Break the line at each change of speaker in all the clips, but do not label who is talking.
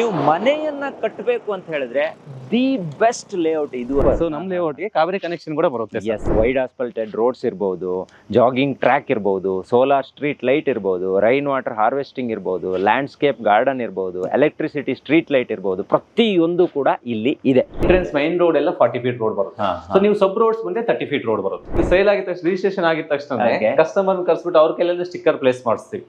ನೀವು ಮನೆಯನ್ನ ಕಟ್ಟಬೇಕು ಅಂತ ಹೇಳಿದ್ರೆ ದಿ ಬೆಸ್ಟ್ ಲೇಔಟ್ ಇದು
ಸೊ ನಮ್ ಲೇಔಟ್ಗೆ ಕಾವೇರಿ ಕನೆಕ್ಷನ್ ಕೂಡ ಬರುತ್ತೆ.
ಎಸ್ ವೈಡ್ ಆಸ್ಪಲ್ಟೆಡ್ ರೋಡ್ಸ್ ಇರ್ಬೋದು ಜಾಗಿಂಗ್ ಟ್ರ್ಯಾಕ್ ಇರ್ಬೋದು ಸೋಲಾರ್ ಸ್ಟ್ರೀಟ್ ಲೈಟ್ ಇರ್ಬೋದು ರೈನ್ ವಾಟರ್ ಹಾರ್ವೆಸ್ಟಿಂಗ್ ಇರ್ಬೋದು ಲ್ಯಾಂಡ್ಸ್ಕೇಪ್ ಗಾರ್ಡನ್ ಇರ್ಬೋದು ಎಲೆಕ್ಟ್ರಿಸಿಟಿ ಸ್ಟ್ರೀಟ್ ಲೈಟ್ ಇರ್ಬೋದು ಪ್ರತಿಯೊಂದು ಕೂಡ ಇಲ್ಲಿ ಇದೆ.
ಎಂಟ್ರೆನ್ಸ್ ಮೈನ್ ರೋಡ್ ಎಲ್ಲ ಫಾರ್ಟಿ ಫೀಟ್ ರೋಡ್ ಬರುತ್ತೆ. ಸೊ ನೀವು ಸಬ್ ರೋಡ್ಸ್ ಬಂದ್ರೆ ತರ್ಟಿ ಫೀಟ್ ರೋಡ್ ಬರುತ್ತೆ. ಸೇಲ್ ಆಗಿದ ತಕ್ಷಣ ರಿಜಿಸ್ಟ್ರೇಷನ್ ಆಗಿದ ತಕ್ಷಣ. ಕಸ್ಟಮರ್ ಕರ್ಸ್ಬಿಟ್ಟು ಅವ್ರ ಕೈಯಲ್ಲಿ ಸ್ಟಿಕ್ಕರ್ ಪ್ಲೇಸ್ ಮಾಡಿಸ್ತೀವಿ.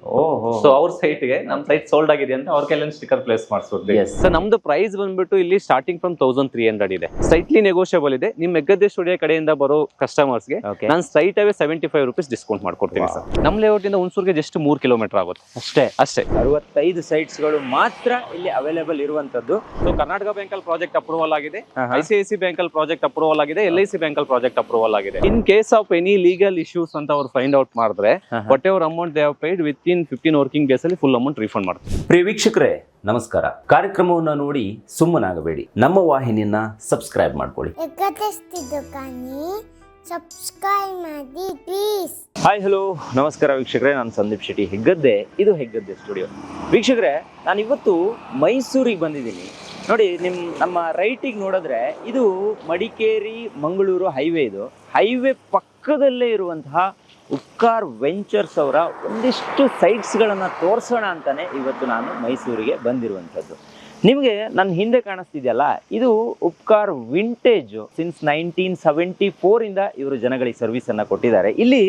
ಸೊ ಅವ್ರ ಸೈಟ್ಗೆ ನಮ್ ಸೈಟ್ ಸೋಲ್ಡ್ ಆಗಿದೆ ಅಂತ ಅವ್ರ ಕೈಯಲ್ಲಿ ಸ್ಟಿಕ್ಕರ್ ಪ್ಲೇಸ್ ಮಾಡಿಸ್ಬಿಡ್ತೀವಿ.
Yes.
ಸೊ ನಮ್ದು ಪ್ರೈಸ್ ಬಂದ್ಬಿಟ್ಟು ಇಲ್ಲಿ starting from thousand three hundred ಇದೆ. ಸೈಟ್ಲಿ ನೆಗೋಷಿಯಬಲ್ ಇದೆ. ನಿಮ್ ಮೆಗ್ಗದ್ದೆ ಸ್ಟುಡಿಯೋ ಕಡೆಯಿಂದ ಬರೋ
ಕಸ್ಟಮರ್ಸ್ಗೆ
ನಾನು straight away seventy five rupees discount ಮಾಡ್ಕೊಡ್ತೀನಿ ಸರ್ ನಮ್ ಲೇಔಟ್ ಇಂದ ಹುಣಸೂರ್ಗೆ ಜಸ್ಟ್ ಮೂರ್ ಕಿಲೋಮೀಟರ್ ಆಗುತ್ತೆ.
ಅಷ್ಟೇ?
ಅಷ್ಟೇ.
ಅರವತ್ತೈದು ಸೈಟ್ಸ್ಗಳು ಮಾತ್ರ ಇಲ್ಲಿ ಅವೈಲೇಬಲ್ ಇರುವಂತದ್ದು
ಸೊ ಕರ್ನಾಟಕ ಬ್ಯಾಂಕ್ ಅಲ್ಲಿ ಪ್ರಾಜೆಕ್ಟ್ ಅಪ್ರೂವಲ್ ಆಗಿದೆ.
ICIC
I C I C bank ಅಲ್ಲಿ ಪ್ರಾಜೆಕ್ಟ್ ಅಪ್ರೂವಲ್ ಆಗಿದೆ. ಎಲ್ ಐ ಸಿ ಬ್ಯಾಂಕ್ ಅಲ್ಲಿ ಪ್ರಾಜೆಕ್ಟ್ ಅಪ್ರೂವಲ್ ಆಗಿದೆ. In case of any legal issues ಅಂತ ಅವ್ರು ಫೈಂಡ್ ಔಟ್ ಮಾಡಿದ್ರೆ
but
whatever amount they paid within fifteen working days ಅಲ್ಲಿ full amount refund ಮಾಡ್ತಾರೆ
ಪ್ರಿಯ ವೀಕ್ಷಕರೇ ನಮಸ್ಕಾರ. ಕಾರ್ಯಕ್ರಮವನ್ನು ನೋಡಿ ಸುಮ್ಮನಾಗಬೇಡಿ. ನಮ್ಮ ವಾಹಿನಿಯನ್ನ ಸಬ್ಸ್ಕ್ರೈಬ್ ಮಾಡ್ಕೊಳ್ಳಿ.
ಸಬ್ಸ್ಕ್ರೈಬ್ ಮಾಡಿ ಪ್ಲೀಸ್
ಹಾಯ್ ಹಲೋ ನಮಸ್ಕಾರ ವೀಕ್ಷಕರೇ ನಾನು ಸಂದೀಪ್ ಶೆಟ್ಟಿ ಹೆಗ್ಗದ್ದೆ. ಇದು ಹೆಗ್ಗದ್ದೆ ಸ್ಟುಡಿಯೋ ವೀಕ್ಷಕರೇ ನಾನು ಇವತ್ತು ಮೈಸೂರಿಗೆ ಬಂದಿದ್ದೀನಿ. ನೋಡಿ ನಿಮ್ಮ ನಮ್ಮ ರೈಟಿಗೆ ನೋಡಿದ್ರೆ ಇದು ಮಡಿಕೇರಿ ಮಂಗಳೂರು ಹೈವೇ ಇದು. ಹೈವೇ ಪಕ್ಕದಲ್ಲೇ ಇರುವಂತಹ ಉಪ್ಕಾರ್ ವೆಂಚರ್ಸ್ ಅವರ ಒಂದಿಷ್ಟು ಸೈಟ್ಸ್ಗಳನ್ನು ತೋರಿಸೋಣ ಅಂತಲೇ ಇವತ್ತು ನಾನು ಮೈಸೂರಿಗೆ ಬಂದಿರುವಂಥದ್ದು. ನಿಮಗೆ ನನ್ನ ಹಿಂದೆ ಕಾಣಿಸ್ತಿದೆಯಲ್ಲ, ಇದು Upkar vintage since nineteen seventy ಫೋರಿಂದ ಇವರು ಜನಗಳಿಗೆ ಸರ್ವಿಸನ್ನು ಕೊಟ್ಟಿದ್ದಾರೆ. ಇಲ್ಲಿ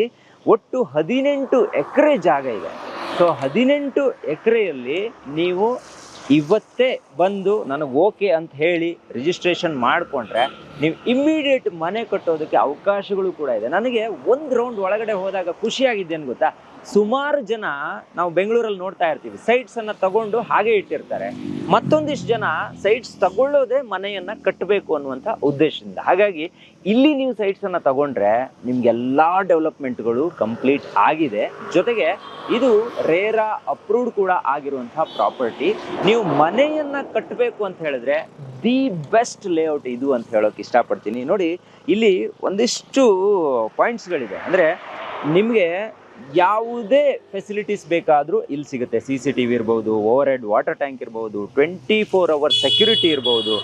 ಒಟ್ಟು ಹದಿನೆಂಟು ಎಕರೆ ಜಾಗ ಇದೆ. ಸೊ ಹದಿನೆಂಟು ಎಕರೆಯಲ್ಲಿ ನೀವು ಇವತ್ತೇ ಬಂದು ನನಗೆ ಓಕೆ ಅಂತ ಹೇಳಿ ರಿಜಿಸ್ಟ್ರೇಷನ್ ಮಾಡಿಕೊಂಡ್ರೆ ನೀವು ಇಮ್ಮಿಡಿಯೇಟ್ ಮನೆ ಕಟ್ಟೋದಕ್ಕೆ ಅವಕಾಶಗಳು ಕೂಡ ಇದೆ. ನನಗೆ ಒಂದು ರೌಂಡ್ ಒಳಗಡೆ ಹೋದಾಗ ಖುಷಿಯಾಗಿದ್ದೇನು ಗೊತ್ತಾ? ಸುಮಾರು ಜನ ನಾವು ಬೆಂಗಳೂರಲ್ಲಿ ನೋಡ್ತಾ ಇರ್ತೀವಿ. ಸೈಟ್ಸ್ ಅನ್ನ ತಗೊಂಡು ಹಾಗೆ ಇಟ್ಟಿರ್ತಾರೆ. ಮತ್ತೊಂದಿಷ್ಟು ಜನ ಸೈಟ್ಸ್ ತಗೊಳ್ಳೋದೆ ಮನೆಯನ್ನ ಕಟ್ಟಬೇಕು ಅನ್ನುವಂಥ ಉದ್ದೇಶದಿಂದ. ಹಾಗಾಗಿ ಇಲ್ಲಿ ನೀವು ಸೈಟ್ಸ್ ಅನ್ನ ತಗೊಂಡ್ರೆ ನಿಮ್ಗೆಲ್ಲಾ ಡೆವಲಪ್ಮೆಂಟ್ಗಳು ಕಂಪ್ಲೀಟ್ ಆಗಿದೆ. ಜೊತೆಗೆ ಇದು ರೇರಾ ಅಪ್ರೂವ್ಡ್ ಕೂಡ ಆಗಿರುವಂತಹ ಪ್ರಾಪರ್ಟಿ ನೀವು ಮನೆಯನ್ನ ಕಟ್ಟಬೇಕು ಅಂತ ಹೇಳಿದ್ರೆ ದಿ ಬೆಸ್ಟ್ ಲೇಔಟ್ ಇದು ಅಂತ ಹೇಳೋಕೆ ಇಷ್ಟಪಡ್ತೀನಿ. ನೋಡಿ, ಇಲ್ಲಿ ಒಂದಿಷ್ಟು ಪಾಯಿಂಟ್ಸ್ಗಳಿದೆ ಅಂದರೆ ನಿಮಗೆ ಯಾವುದೇ ಫೆಸಿಲಿಟೀಸ್ ಬೇಕಾದರೂ ಇಲ್ಲಿ ಸಿಗುತ್ತೆ. ಸಿ ಸಿ ಟಿ ವಿ ಇರ್ಬೋದು ಓವರ್ ಹೆಡ್ ವಾಟರ್ ಟ್ಯಾಂಕ್ ಇರ್ಬೋದು ಟ್ವೆಂಟಿ ಫೋರ್ ಅವರ್ ಸೆಕ್ಯೂರಿಟಿ ಇರ್ಬೋದು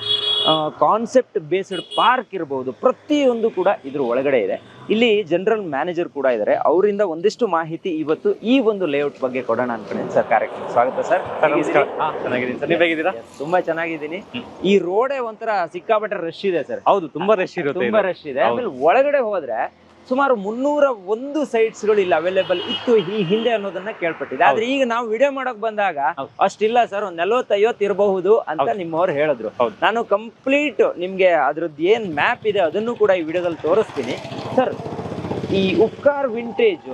ಕಾನ್ಸೆಪ್ಟ್ ಬೇಸ್ಡ್ ಪಾರ್ಕ್ ಇರ್ಬೋದು ಪ್ರತಿಯೊಂದು ಕೂಡ ಇದ್ರ ಒಳಗಡೆ ಇದೆ. ಇಲ್ಲಿ ಜನರಲ್ ಮ್ಯಾನೇಜರ್ ಕೂಡ ಇದ್ದಾರೆ ಅವರಿಂದ ಒಂದಿಷ್ಟು ಮಾಹಿತಿ ಇವತ್ತು ಈ ಒಂದು ಲೇಔಟ್ ಬಗ್ಗೆ ಕೊಡೋಣ ಅನ್ಕೊಂಡಿದ್ದೀನಿ ಸರ್ ಕಾರ್ಯಕ್ರಮ ಸ್ವಾಗತ ಸರ್.
ಚೆನ್ನಾಗಿದ್ದೀನಿ ಸರ್. ನೀವು ಹೇಗಿದ್ದೀರಾ?
ತುಂಬಾ ಚೆನ್ನಾಗಿದ್ದೀನಿ. ಈ ರೋಡೇ ಒಂಥರ ಸಿಕ್ಕಾಪಟ್ಟೆ ರಶ್ ಇದೆ ಸರ್.
ಹೌದು ತುಂಬಾ ರಶ್ ಇರುತ್ತೆ
ತುಂಬಾ ರಶ್ ಇದೆ. ಆಮೇಲೆ ಒಳಗಡೆ ಹೋದ್ರೆ ಸುಮಾರು ಮುನ್ನೂರ ಒಂದು ಸೈಟ್ಸ್ಗಳು ಗಳು ಇಲ್ಲಿ ಅವೈಲೇಬಲ್ ಇತ್ತು ಈ ಹಿಂದೆ ಅನ್ನೋದನ್ನ ಕೇಳ್ಪಟ್ಟಿದೆ ಆದ್ರೆ ಈಗ ನಾವು ವಿಡಿಯೋ ಮಾಡಕ್ ಬಂದಾಗ ಅಷ್ಟಿಲ್ಲ ಸರ್ ಒಂದ್ ನಲವತ್ತೈವತ್ತು ಇರಬಹುದು ಅಂತ. ನಿಮ್ಮವ್ರು ಹೇಳಿದ್ರು. ನಾನು ಕಂಪ್ಲೀಟ್ ನಿಮ್ಗೆ ಅದ್ರದ್ದು ಏನ್ ಮ್ಯಾಪ್ ಇದೆ ಅದನ್ನು ಕೂಡ ಈ ವಿಡಿಯೋದಲ್ಲಿ ತೋರಿಸ್ತೀನಿ. ಸರ್ ಈ ಉಪ್ಕಾರ್ ವಿಂಟೇಜ್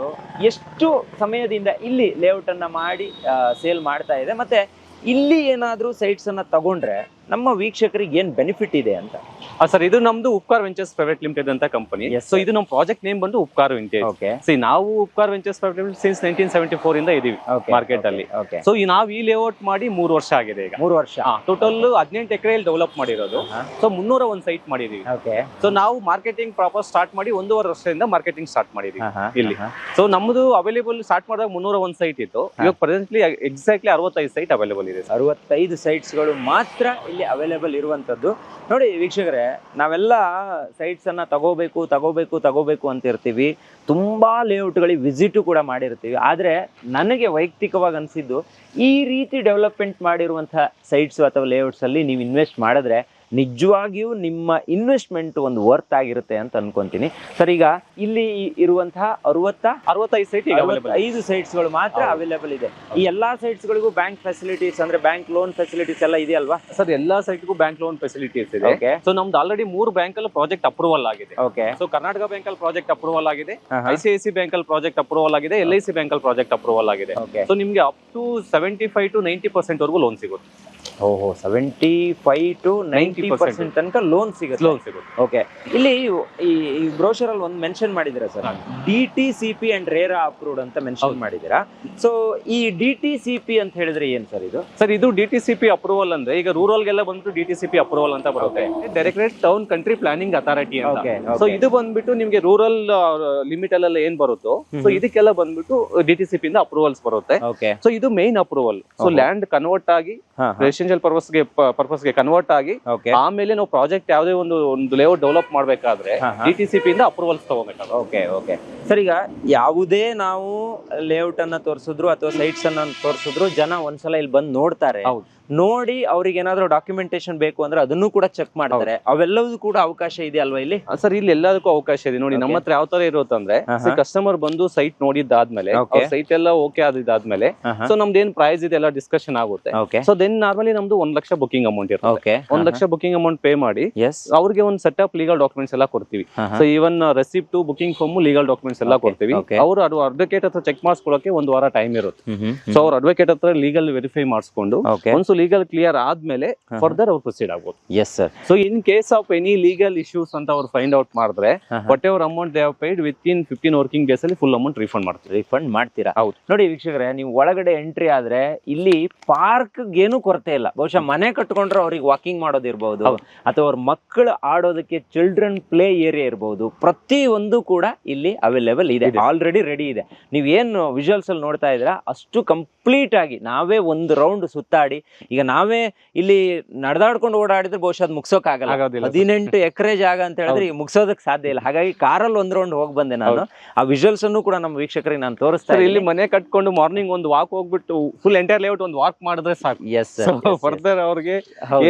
ಎಷ್ಟು ಸಮಯದಿಂದ ಇಲ್ಲಿ ಲೇಔಟ್ ಅನ್ನ ಮಾಡಿ ಸೇಲ್ ಮಾಡ್ತಾ ಇದೆ? ಮತ್ತೆ ಇಲ್ಲಿ ಏನಾದ್ರೂ ಸೈಟ್ಸ್ ಅನ್ನ ತಗೊಂಡ್ರೆ ನಮ್ಮ ವೀಕ್ಷಕರಿಗೆ ಏನ್ ಬೆನಿಫಿಟ್ ಇದೆ ಅಂತ?
ಸರ್ ಇದು ನಮ್ದು ಉಪ್ಕಾರ್ ವೆಂಚರ್ಸ್ ಪ್ರೈವೇಟ್ ಲಿಮಿಟೆಡ್ ಅಂತ ಕಂಪನಿ ಸೊ ಇದು ನಮ್ಮ ಪ್ರಾಜೆಕ್ಟ್ ನೇಮ್ ಬಂದು ಉಪ್ಕಾರ್
ಓಕೆ
ಸಿ ನಾವು Upkar ventures private limited since nineteen seventy four ಇಂದ ಇದೀವಿ ಮಾರ್ಕೆಟ್ ಅಲ್ಲಿ. ಸೊ ಈ ನಾವು ಈ ಲೇಔಟ್ ಮಾಡಿ ಮೂರು ವರ್ಷ ಆಗಿದೆ ಈಗ.
ಮೂರು ವರ್ಷ.
ಟೋಟಲ್ ಹದಿನೆಂಟು ಎಕರೆಯಲ್ಲಿ ಡೆವಲಪ್ ಮಾಡಿರೋದು. ಸೊ ಮುನ್ನೂರ ಒಂದ್ ಸೈಟ್ ಮಾಡಿದೀವಿ.
ಓಕೆ
ಸೊ ನಾವು ಮಾರ್ಕೆಟಿಂಗ್ ಪ್ರಾಪರ್ ಸ್ಟಾರ್ಟ್ ಮಾಡಿ ಒಂದೂವರೆ ವರ್ಷದಿಂದ ಮಾರ್ಕೆಟಿಂಗ್ ಸ್ಟಾರ್ಟ್ ಮಾಡಿದೀವಿ ಇಲ್ಲಿ. ಸೊ ನಮ್ದು ಅವೈಲೇಬಲ್ ಸ್ಟಾರ್ಟ್ ಮಾಡಿದಾಗ ಮುನ್ನೂರ ಒಂದ್ ಸೈಟ್ ಇತ್ತು. ಇವಾಗ ಪ್ರೆಸೆಂಟ್ಲಿ ಎಕ್ಸಾಕ್ಟ್ಲಿ ಅರವತ್ತೈದು ಸೈಟ್ ಅವೈಲೇಬಲ್ ಇದೆ
ಅರವತ್ತೈದು ಸೈಟ್ಸ್ಗಳು ಮಾತ್ರ ಇಲ್ಲಿ ಅವೈಲೇಬಲ್ ಇರುವಂತದ್ದು ನೋಡಿ ವೀಕ್ಷಕರೇ ನಾವೆಲ್ಲ ಸೈಟ್ಸ್ ಅನ್ನ ತಗೋಬೇಕು ತಗೋಬೇಕು ತಗೋಬೇಕು ಅಂತ ಇರ್ತೀವಿ. ತುಂಬಾ ಲೇಔಟ್ಗಳಿಗೆ ವಿಸಿಟ್ ಕೂಡ ಮಾಡಿರ್ತೀವಿ. ಆದ್ರೆ ನನಗೆ ವೈಯಕ್ತಿಕವಾಗಿ ಅನಿಸಿದ್ದು ಈ ರೀತಿ ಡೆವಲಪ್ಮೆಂಟ್ ಮಾಡಿರುವಂತಹ ಸೈಟ್ಸ್ ಅಥವಾ ಲೇಔಟ್ಸ್ ಅಲ್ಲಿ ನೀವು ಇನ್ವೆಸ್ಟ್ ಮಾಡಿದ್ರೆ ನಿಜವಾಗಿಯೂ ನಿಮ್ಮ ಇನ್ವೆಸ್ಟ್ಮೆಂಟ್ ಒಂದು ವರ್ತ್ ಆಗಿರುತ್ತೆ ಅಂತ ಅನ್ಕೊಂತೀನಿ. ಸರ್ ಈಗ ಇಲ್ಲಿ ಇರುವಂತಹ ಅರವತ್ತ
ಅರವತ್ತೈದು ಸೈಟ್
ಐದು ಸೈಟ್ಸ್ ಸೈಟ್ಸ್ಗಳು ಮಾತ್ರ ಅವೈಲೇಬಲ್ ಇದೆ. ಈ ಎಲ್ಲಾ ಸೈಟ್ಸ್ ಗಳಿಗೂ ಬ್ಯಾಂಕ್ ಫೆಸಿಲಿಟೀಸ್ ಅಂದ್ರೆ ಬ್ಯಾಂಕ್ ಲೋನ್ ಫೆಸಿಲಿಟೀಸ್ ಎಲ್ಲ ಇದೆಯಲ್ವಾ?
ಸರ್ ಎಲ್ಲಾ ಸೈಟ್ಗೂ ಬ್ಯಾಂಕ್ ಲೋನ್ ಫೆಸಿಲಿಟೀಸ್ ಇದೆ.
ಓಕೆ
ಸೊ ನಮ್ದು ಆಲ್ರೆಡಿ ಮೂರು ಬ್ಯಾಂಕ್ ಅಲ್ಲಿ ಪ್ರಾಜೆಕ್ಟ್ ಅಪ್ರೂವಲ್ ಆಗಿದೆ.
ಓಕೆ
ಸೊ ಕರ್ನಾಟಕ ಬ್ಯಾಂಕ್ ಅಲ್ಲಿ ಪ್ರಾಜೆಕ್ಟ್ ಅಪ್ರೂವಲ್ ಆಗಿದೆ. I C I C bank ಅಲ್ಲಿ ಪ್ರಾಜೆಕ್ಟ್ ಅಪ್ರೂವಲ್ ಆಗಿದೆ. ಎಲ್ ಐ ಸಿ ಬ್ಯಾಂಕ್ ಅಲ್ಲಿ ಪ್ರಾಜೆಕ್ಟ್ ಅಪ್ರೂವಲ್ ಆಗಿದೆ.
ಓಕೆ
ಸೊ ನಿಮ್ಗೆ up to seventy five to ninety percent ವರೆಗೂ ಲೋನ್ ಸಿಗುತ್ತೆ.
ಓಹೋ seventy five to ninety eighty percent ತನಕ ಲೋನ್ ಸಿಗುತ್ತೆ.
ಲೋನ್ ಸಿಗುತ್ತೆ.
ಓಕೆ ಇಲ್ಲಿ ಈ ಬ್ರೋಷರ್ ಅಲ್ಲಿ ಒಂದು ಮೆನ್ಷನ್ ಮಾಡಿದ್ದೀರಾ sir? D T C P and RERA approved ಅಂತ ಮೆನ್ಷನ್
ಹೌದು.
ಮಾಡಿದ್ದೀರಾ? ಸೊ ಈ ಡಿ ಟಿ ಸಿ ಪಿ ಅಂತ ಹೇಳಿದ್ರೆ ಏನ್ ಸರ್ ಇದು?
ಸರ್ ಇದು D T C P approval ಅಂದ್ರೆ ಈಗ ರೂರಲ್ ಗೆಲ್ಲ ಬಂದ್ಬಿಟ್ಟು D T C P approval ಅಂತ ಬರುತ್ತೆ. Directorate town country planning authority ಅಂತ. ಸೊ ಇದು ಬಂದ್ಬಿಟ್ಟು ನಿಮ್ಗೆ ರೂರಲ್ ಲಿಮಿಟ್ ಅಲ್ಲೆಲ್ಲ ಏನ್ ಬರುತ್ತೋ ಸೊ. ಇದಕ್ಕೆಲ್ಲ ಬಂದ್ಬಿಟ್ಟು ಡಿ ಟಿ ಸಿ ಪಿ ಇಂದ ಅಪ್ರೂವಲ್ಸ್ ಬರುತ್ತೆ. ಸೊ ಇದು main approval so land convert ಆಗಿ ರೆಸಿಡೆನ್ಶಿಯಲ್ ಪರ್ಪಸ್ಗೆ ಕನ್ವರ್ಟ್ ಆಗಿ ಆಮೇಲೆ ನಾವು ಪ್ರಾಜೆಕ್ಟ್ ಯಾವುದೇ ಒಂದು ಒಂದು ಲೇಔಟ್ ಡೆವಲಪ್ ಮಾಡಬೇಕಾದ್ರೆ. ಡಿ ಟಿ ಸಿ ಪಿ ಇಂದ ಅಪ್ರೂವಲ್ಸ್ ತಗೋಬೇಕಾಗುತ್ತೆ
ಓಕೆ ಓಕೆ ಸರ್ ಈಗ ಯಾವುದೇ ನಾವು ಲೇಔಟ್ ಅನ್ನ ತೋರಿಸಿದ್ರು ಅಥವಾ ಸೈಟ್ಸ್ ಅನ್ನ ತೋರಿಸಿದ್ರು ಜನ ಒಂದ್ಸಲ ಇಲ್ಲಿ ಬಂದು ನೋಡ್ತಾರೆ
ಹೌದು.
ನೋಡಿ ಅವ್ರಿಗೆ ಏನಾದ್ರು ಡಾಕ್ಯುಮೆಂಟೇಶನ್ ಬೇಕು ಅಂದ್ರೆ ಅದನ್ನು ಕೂಡ ಚೆಕ್ ಮಾಡ್ತಾರೆ. ಅವೆಲ್ಲವೂ ಕೂಡ ಅವಕಾಶ ಇದೆ ಅಲ್ವಾ ಇಲ್ಲಿ
ಸರ್ ಇಲ್ಲಿ ಎಲ್ಲದಕ್ಕೂ ಅವಕಾಶ ಇದೆ. ನೋಡಿ ನಮ್ಮ ಹತ್ರ ಯಾವ ತರ ಇರುತ್ತಂದ್ರೆ. ಕಸ್ಟಮರ್ ಬಂದು ಸೈಟ್ ನೋಡಿದ್ದಾದ್ಮೇಲೆ. ಸೈಟ್ ಎಲ್ಲ ಓಕೆ ಆದಿದ್ದಾದ್ಮೇಲೆ ಸೊ ನಮ್ದು ಏನ್ ಪ್ರೈಸ್ ಇದೆ ಎಲ್ಲ ಡಿಸ್ಕಷನ್ ಆಗುತ್ತೆ. ಸೊ ದೆನ್ ನಾರ್ಮಲಿ ನಮ್ದು ಒಂದ್ ಲಕ್ಷ ಬುಕಿಂಗ್ ಅಮೌಂಟ್ ಇರುತ್ತೆ. ಒಂದ್ ಲಕ್ಷ ಬುಕಿಂಗ್ ಅಮೌಂಟ್ ಪೇ ಮಾಡಿ
ಎಸ್
ಅವ್ರಿಗೆ ಒಂದು ಸೆಟ್ ಅಪ್ ಲೀಗಲ್ ಡಾಕ್ಯುಮೆಂಟ್ಸ್ ಎಲ್ಲ ಕೊಡ್ತೀವಿ. So even receipt booking form legal documents ಎಲ್ಲ ಕೊಡ್ತೀವಿ. ಅವರು ಅದು ಅಡ್ವೊಕೇಟ್ ಹತ್ರ ಚೆಕ್ ಮಾಡಿಸ್ಕೊಳ್ಳೋಕೆ ಒಂದ್ ವಾರ ಟೈಮ್ ಇರುತ್ತೆ. ಸೊ ಅವ್ರ ಅಡ್ವೊಕೇಟ್ ಹತ್ರ ಲೀಗಲ್ ವೆರಿಫೈ ಮಾಡಿಸ್ಕೊಂಡು ಲೀಗಲ್ ಕ್ಲಿಯರ್ ಆದ್ಮೇಲೆ. ಫರ್ದರ್ ಅವ್ರು ಪ್ರೊಸೀಡ್ ಆಗ್ಬೋದು.
Yes sir
so in case of any legal issues ಅಂತ ಅವ್ರು ಫೈಂಡ್ ಔಟ್ ಮಾಡಿದ್ರೆ whatever amount they have paid within fifteen working days ಅಲ್ಲಿ ಫುಲ್ ಅಮೌಂಟ್ ರಿಫಂಡ್ ಮಾಡ್ತೀವಿ.
ರಿಫಂಡ್ ಮಾಡ್ತೀರಾ?
ಹೌದು.
ನೋಡಿ ವೀಕ್ಷಕರೇ ನೀವು ಒಳಗಡೆ ಎಂಟ್ರಿ ಆದ್ರೆ ಇಲ್ಲಿ ಪಾರ್ಕ್ ಏನು ಕೊರತೆ ಇಲ್ಲ. ಬಹುಶಃ ಮನೆ ಕಟ್ಕೊಂಡ್ರೆ ಅವ್ರಿಗೆ ವಾಕಿಂಗ್ ಮಾಡೋದಿರ್ಬಹುದು
ಹೌದು.
ಅಥವಾ ಅವ್ರ ಮಕ್ಕಳು ಆಡೋದಕ್ಕೆ ಚಿಲ್ಡ್ರನ್ ಪ್ಲೇ ಏರಿಯಾ ಇರಬಹುದು ಪ್ರತಿ ಒಂದು ಕೂಡ ಇಲ್ಲಿ ಅವೈಲೇಬಲ್ ಇದೆ. ಆಲ್ರೆಡಿ ರೆಡಿ ಇದೆ. ನೀವೇನು ವಿಜುವಲ್ಸ್ ಅಲ್ಲಿ ನೋಡ್ತಾ ಇದ್ದೀರಾ ಅಷ್ಟು ಕಂಪ್ಲೀಟ್ ಆಗಿ ನಾವೇ ಒಂದು ರೌಂಡ್ ಸುತ್ತಾಡಿ ಈಗ ನಾವೇ ಇಲ್ಲಿ ನಡೆದಾಡ್ಕೊಂಡು ಓಡಾಡಿದ್ರೆ ಬಹುಶಃ ಅದು ಮುಗ್ಸೋಕ್ ಆಗಲ್ಲ. ಹದಿನೆಂಟು ಎಕರೆ ಜಾಗ ಅಂತ ಹೇಳಿದ್ರೆ ಈಗ ಸಾಧ್ಯ ಇಲ್ಲ. ಹಾಗಾಗಿ ಕಾರಲ್ಲಿ ಒಂದ್ ರೌಂಡ್ ಹೋಗಿ ಬಂದೆ ನಾನು. ಆ ವಿಜುವಲ್ಸ್ ಅನ್ನು ಕೂಡ ನಮ್ಮ ವೀಕ್ಷಕರಿಗೆ ನಾನು ತೋರಿಸ್ತಾ
ಸರ್ ಇಲ್ಲಿ ಮನೆ ಕಟ್ಕೊಂಡು ಮಾರ್ನಿಂಗ್ ಒಂದು ವಾಕ್ ಹೋಗ್ಬಿಟ್ಟು ಫುಲ್ ಎಂಟೈರ್ ಲೇಔಟ್ ಒಂದು ವಾಕ್ ಮಾಡಿದ್ರೆ ಸಾಕು.
ಎಸ್
ಫರ್ದರ್ ಅವ್ರಿಗೆ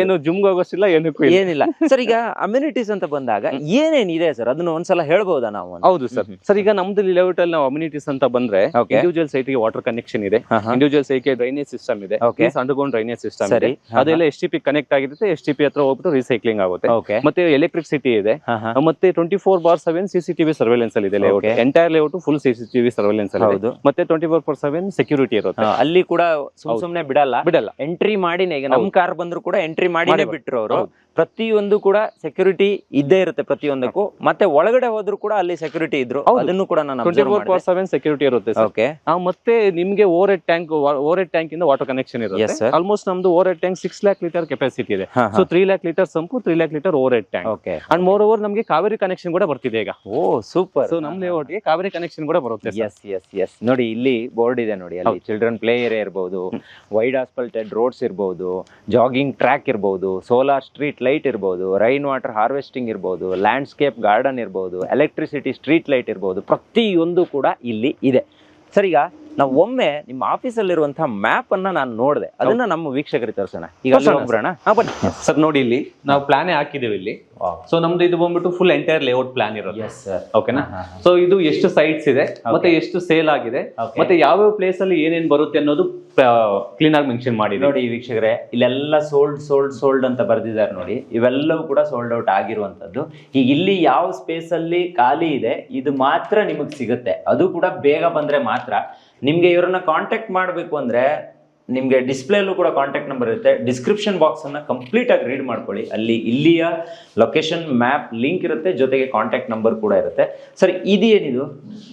ಏನು ಜುಮ್ ಹೋಗೋಸಿಲ್ಲ ಏನಕ್ಕೂ ಇಲ್ಲ.
ಏನಿಲ್ಲ. ಸರ್ ಈಗ ಅಮ್ಯುನಿಟೀಸ್ ಅಂತ ಬಂದಾಗ ಏನೇನಿದೆ ಸರ್ ಅದನ್ನ ಒಂದ್ಸಲ ಹೇಳ್ಬೋದಾ ನಾವು
ಹೌದು ಸರ್ ಸರ್ ಈಗ ನಮ್ದು ಲೇಔಟ್ ಅಲ್ಲಿ ನಾವು ಅಮ್ಯುನಿಟೀಸ್ ಅಂತ ಬಂದ್ರೆ. ಇಂಡಿವಿಜುವಲ್ ಸೈಟ್ಗೆ ವಾಟರ್ ಕನೆಕ್ಷನ್ ಇದೆ. ಇಂಡಿವಿಜುವಲ್ ಸೈಟ್ಗೆ ಡ್ರೈನೇಜ್ ಸಿಸ್ಟಮ್ ಇದೆ. ಅಂಡರ್ಗ್ರೌಂಡ್ ಡ್ರೈನೇಜ್ ಸಿಸ್ಟಮ್
ಸರಿ.
ಇದೆ. ಅದೆಲ್ಲ ಎಸ್ ಟಿ ಪಿ ಕನೆಕ್ಟ್ ಆಗಿರುತ್ತೆ ಎಸ್ ಟಿ ಪಿ ಹತ್ರ ಹೋಗ್ಬಿಟ್ಟು ರೀಸೈಕ್ಲಿಂಗ್ ಆಗುತ್ತೆ. ಮತ್ತೆ ಎಲೆಕ್ಟ್ರಿಸಿಟಿ ಇದೆ.
ಹಾ, ಹಾ.
ಮತ್ತೆ twenty four bar seven CCTV surveillance ಅಲ್ಲಿ ಇದೆ layout. Entire layout full CCTV surveillance ಅಲ್ಲಿ ಇದೆ.
ಹೌದು.
ಮತ್ತೆ twenty four four seven security ಇರುತ್ತೆ
ಅಲ್ಲಿ ಕೂಡ ಸುಮ್ ಸುಮ್ನೆ ಬಿಡಲ್ಲ.
ಬಿಡಲ್ಲ.
ಎಂಟ್ರಿ ಮಾಡಿ ಈಗ ನಮ್ ಕಾರ್ ಬಂದ್ರು ಕೂಡ ಎಂಟ್ರಿ ಮಾಡಿನೇ
ಮಾಡೇ
ಬಿಟ್ರು ಅವರು. ಪ್ರತಿಯೊಂದು ಕೂಡ ಸೆಕ್ಯೂರಿಟಿ ಇದ್ದೇ ಇರುತ್ತೆ ಪ್ರತಿಯೊಂದಕ್ಕೂ. ಮತ್ತೆ ಒಳಗಡೆ ಹೋದ್ರು ಕೂಡ ಅಲ್ಲಿ ಸೆಕ್ಯೂರಿಟಿ ಇದ್ರು. ಅದನ್ನು ಕೂಡ ನಾನು
twenty four for seven security ಇರುತ್ತೆ
ಓಕೆ
ಮತ್ತೆ ನಿಮ್ಗೆ over head tank over head tank ಇಂದ ವಾಟರ್ ಕನೆಕ್ಷನ್ ಇರುತ್ತೆ. ಆಲ್ಮೋಸ್ಟ್ ನಮ್ದು over head tank six lakh litre capacity ಇದೆ. So three lakh litre sump three lakh litre over head tank
okay
and moreover ನಮಗೆ Kaveri connection ಕೂಡ ಬರ್ತಿದೆ ಈಗ.
ಓ super
so ನಮ್ ಲೇಔಟ್ಗೆ ಕಾವೇರಿ ಕನೆಕ್ಷನ್ ಕೂಡ ಬರುತ್ತೆ
ಎಸ್ ಎಸ್ ಎಸ್ ನೋಡಿ ಇಲ್ಲಿ ಬೋರ್ಡ್ ಇದೆ ನೋಡಿ. ಅಲ್ಲಿ ಚಿಲ್ಡ್ರನ್ ಪ್ಲೇ ಏರಿಯಾ ಇರ್ಬೋದು ವೈಡ್ ಆಸ್ಪಲ್ಟೆಡ್ ರೋಡ್ಸ್ ಇರ್ಬೋದು ಜಾಗಿಂಗ್ ಟ್ರ್ಯಾಕ್ ಇರ್ಬೋದು ಸೋಲಾರ್ ಸ್ಟ್ರೀಟ್ ಲೈಟ್ ಇರ್ಬೋದು ರೈನ್ ವಾಟರ್ ಹಾರ್ವೆಸ್ಟಿಂಗ್ ಇರ್ಬೋದು ಲ್ಯಾಂಡ್ಸ್ಕೇಪ್ ಗಾರ್ಡನ್ ಇರ್ಬೋದು ಎಲೆಕ್ಟ್ರಿಸಿಟಿ ಸ್ಟ್ರೀಟ್ ಲೈಟ್ ಇರ್ಬೋದು ಪ್ರತಿಯೊಂದು ಕೂಡ ಇಲ್ಲಿ ಇದೆ. ಸರ್ ಈಗ ನಾವು ಒಮ್ಮೆ ನಿಮ್ಮ ಆಫೀಸಲ್ಲಿರುವಂತಹ ಮ್ಯಾಪ್ ಅನ್ನ ನಾನು ನೋಡಿದೆ. ಅದನ್ನ ನಮ್ಮ ವೀಕ್ಷಕರಿಗೆ ತೋರಿಸೋಣ. ಈಗ ಅಲ್ಲಿ
ತೋರ್ಸೋಣ, ಹಾ ಬನ್ನಿ. ಸರ್ ನೋಡಿ ಇಲ್ಲಿ ನಾವು ಪ್ಲಾನೇ ಹಾಕಿದೀವಿ ಇಲ್ಲಿ. ಸೊ ನಮ್ದು ಇದು ಬಂದ್ಬಿಟ್ಟು ಫುಲ್ ಎಂಟೈರ್ ಲೇಔಟ್ ಪ್ಲಾನ್ ಇರೋದು. ಓಕೆನಾ ಸೊ ಇದು ಎಷ್ಟು ಸೈಟ್ಸ್ ಇದೆ ಮತ್ತೆ ಎಷ್ಟು ಸೇಲ್ ಆಗಿದೆ. ಮತ್ತೆ ಯಾವ್ಯಾವ ಪ್ಲೇಸ್ ಅಲ್ಲಿ ಏನೇನ್ ಬರುತ್ತೆ ಅನ್ನೋದು ಕ್ಲೀನ್ ಆಗಿ ಮೆನ್ಷನ್ ಮಾಡಿ
ನೋಡಿ ವೀಕ್ಷಕರೇ ಇಲ್ಲೆಲ್ಲ ಸೋಲ್ಡ್ ಸೋಲ್ಡ್ ಸೋಲ್ಡ್ ಅಂತ ಬರ್ದಿದ್ದಾರೆ ನೋಡಿ. ಇವೆಲ್ಲವೂ ಕೂಡ ಸೋಲ್ಡ್ ಔಟ್ ಆಗಿರುವಂತದ್ದು ಈಗ ಇಲ್ಲಿ ಯಾವ ಸ್ಪೇಸ್ ಅಲ್ಲಿ ಖಾಲಿ ಇದೆ ಇದು ಮಾತ್ರ ನಿಮಗೆ ಸಿಗುತ್ತೆ. ಅದು ಕೂಡ ಬೇಗ ಬಂದ್ರೆ ಮಾತ್ರ. ನಿಮ್ಗೆ ಇವ್ರನ್ನ ಕಾಂಟ್ಯಾಕ್ಟ್ ಮಾಡಬೇಕು ಅಂದ್ರೆ ನಿಮ್ಗೆ ಡಿಸ್ಪ್ಲೇಲೂ ಕೂಡ ಕಾಂಟ್ಯಾಕ್ಟ್ ನಂಬರ್ ಇರುತ್ತೆ. ಡಿಸ್ಕ್ರಿಪ್ಷನ್ ಬಾಕ್ಸ್ ಕಂಪ್ಲೀಟಾಗಿ ಕಂಪ್ಲೀಟ್ ಆಗಿ ರೀಡ್ ಮಾಡ್ಕೊಳ್ಳಿ. ಅಲ್ಲಿ ಇಲ್ಲಿಯ ಲೊಕೇಶನ್ ಮ್ಯಾಪ್ ಲಿಂಕ್ ಇರುತ್ತೆ. ಜೊತೆಗೆ ಕಾಂಟ್ಯಾಕ್ಟ್ ನಂಬರ್ ಕೂಡ ಇರುತ್ತೆ. ಸರ್ ಇದು ಏನಿದು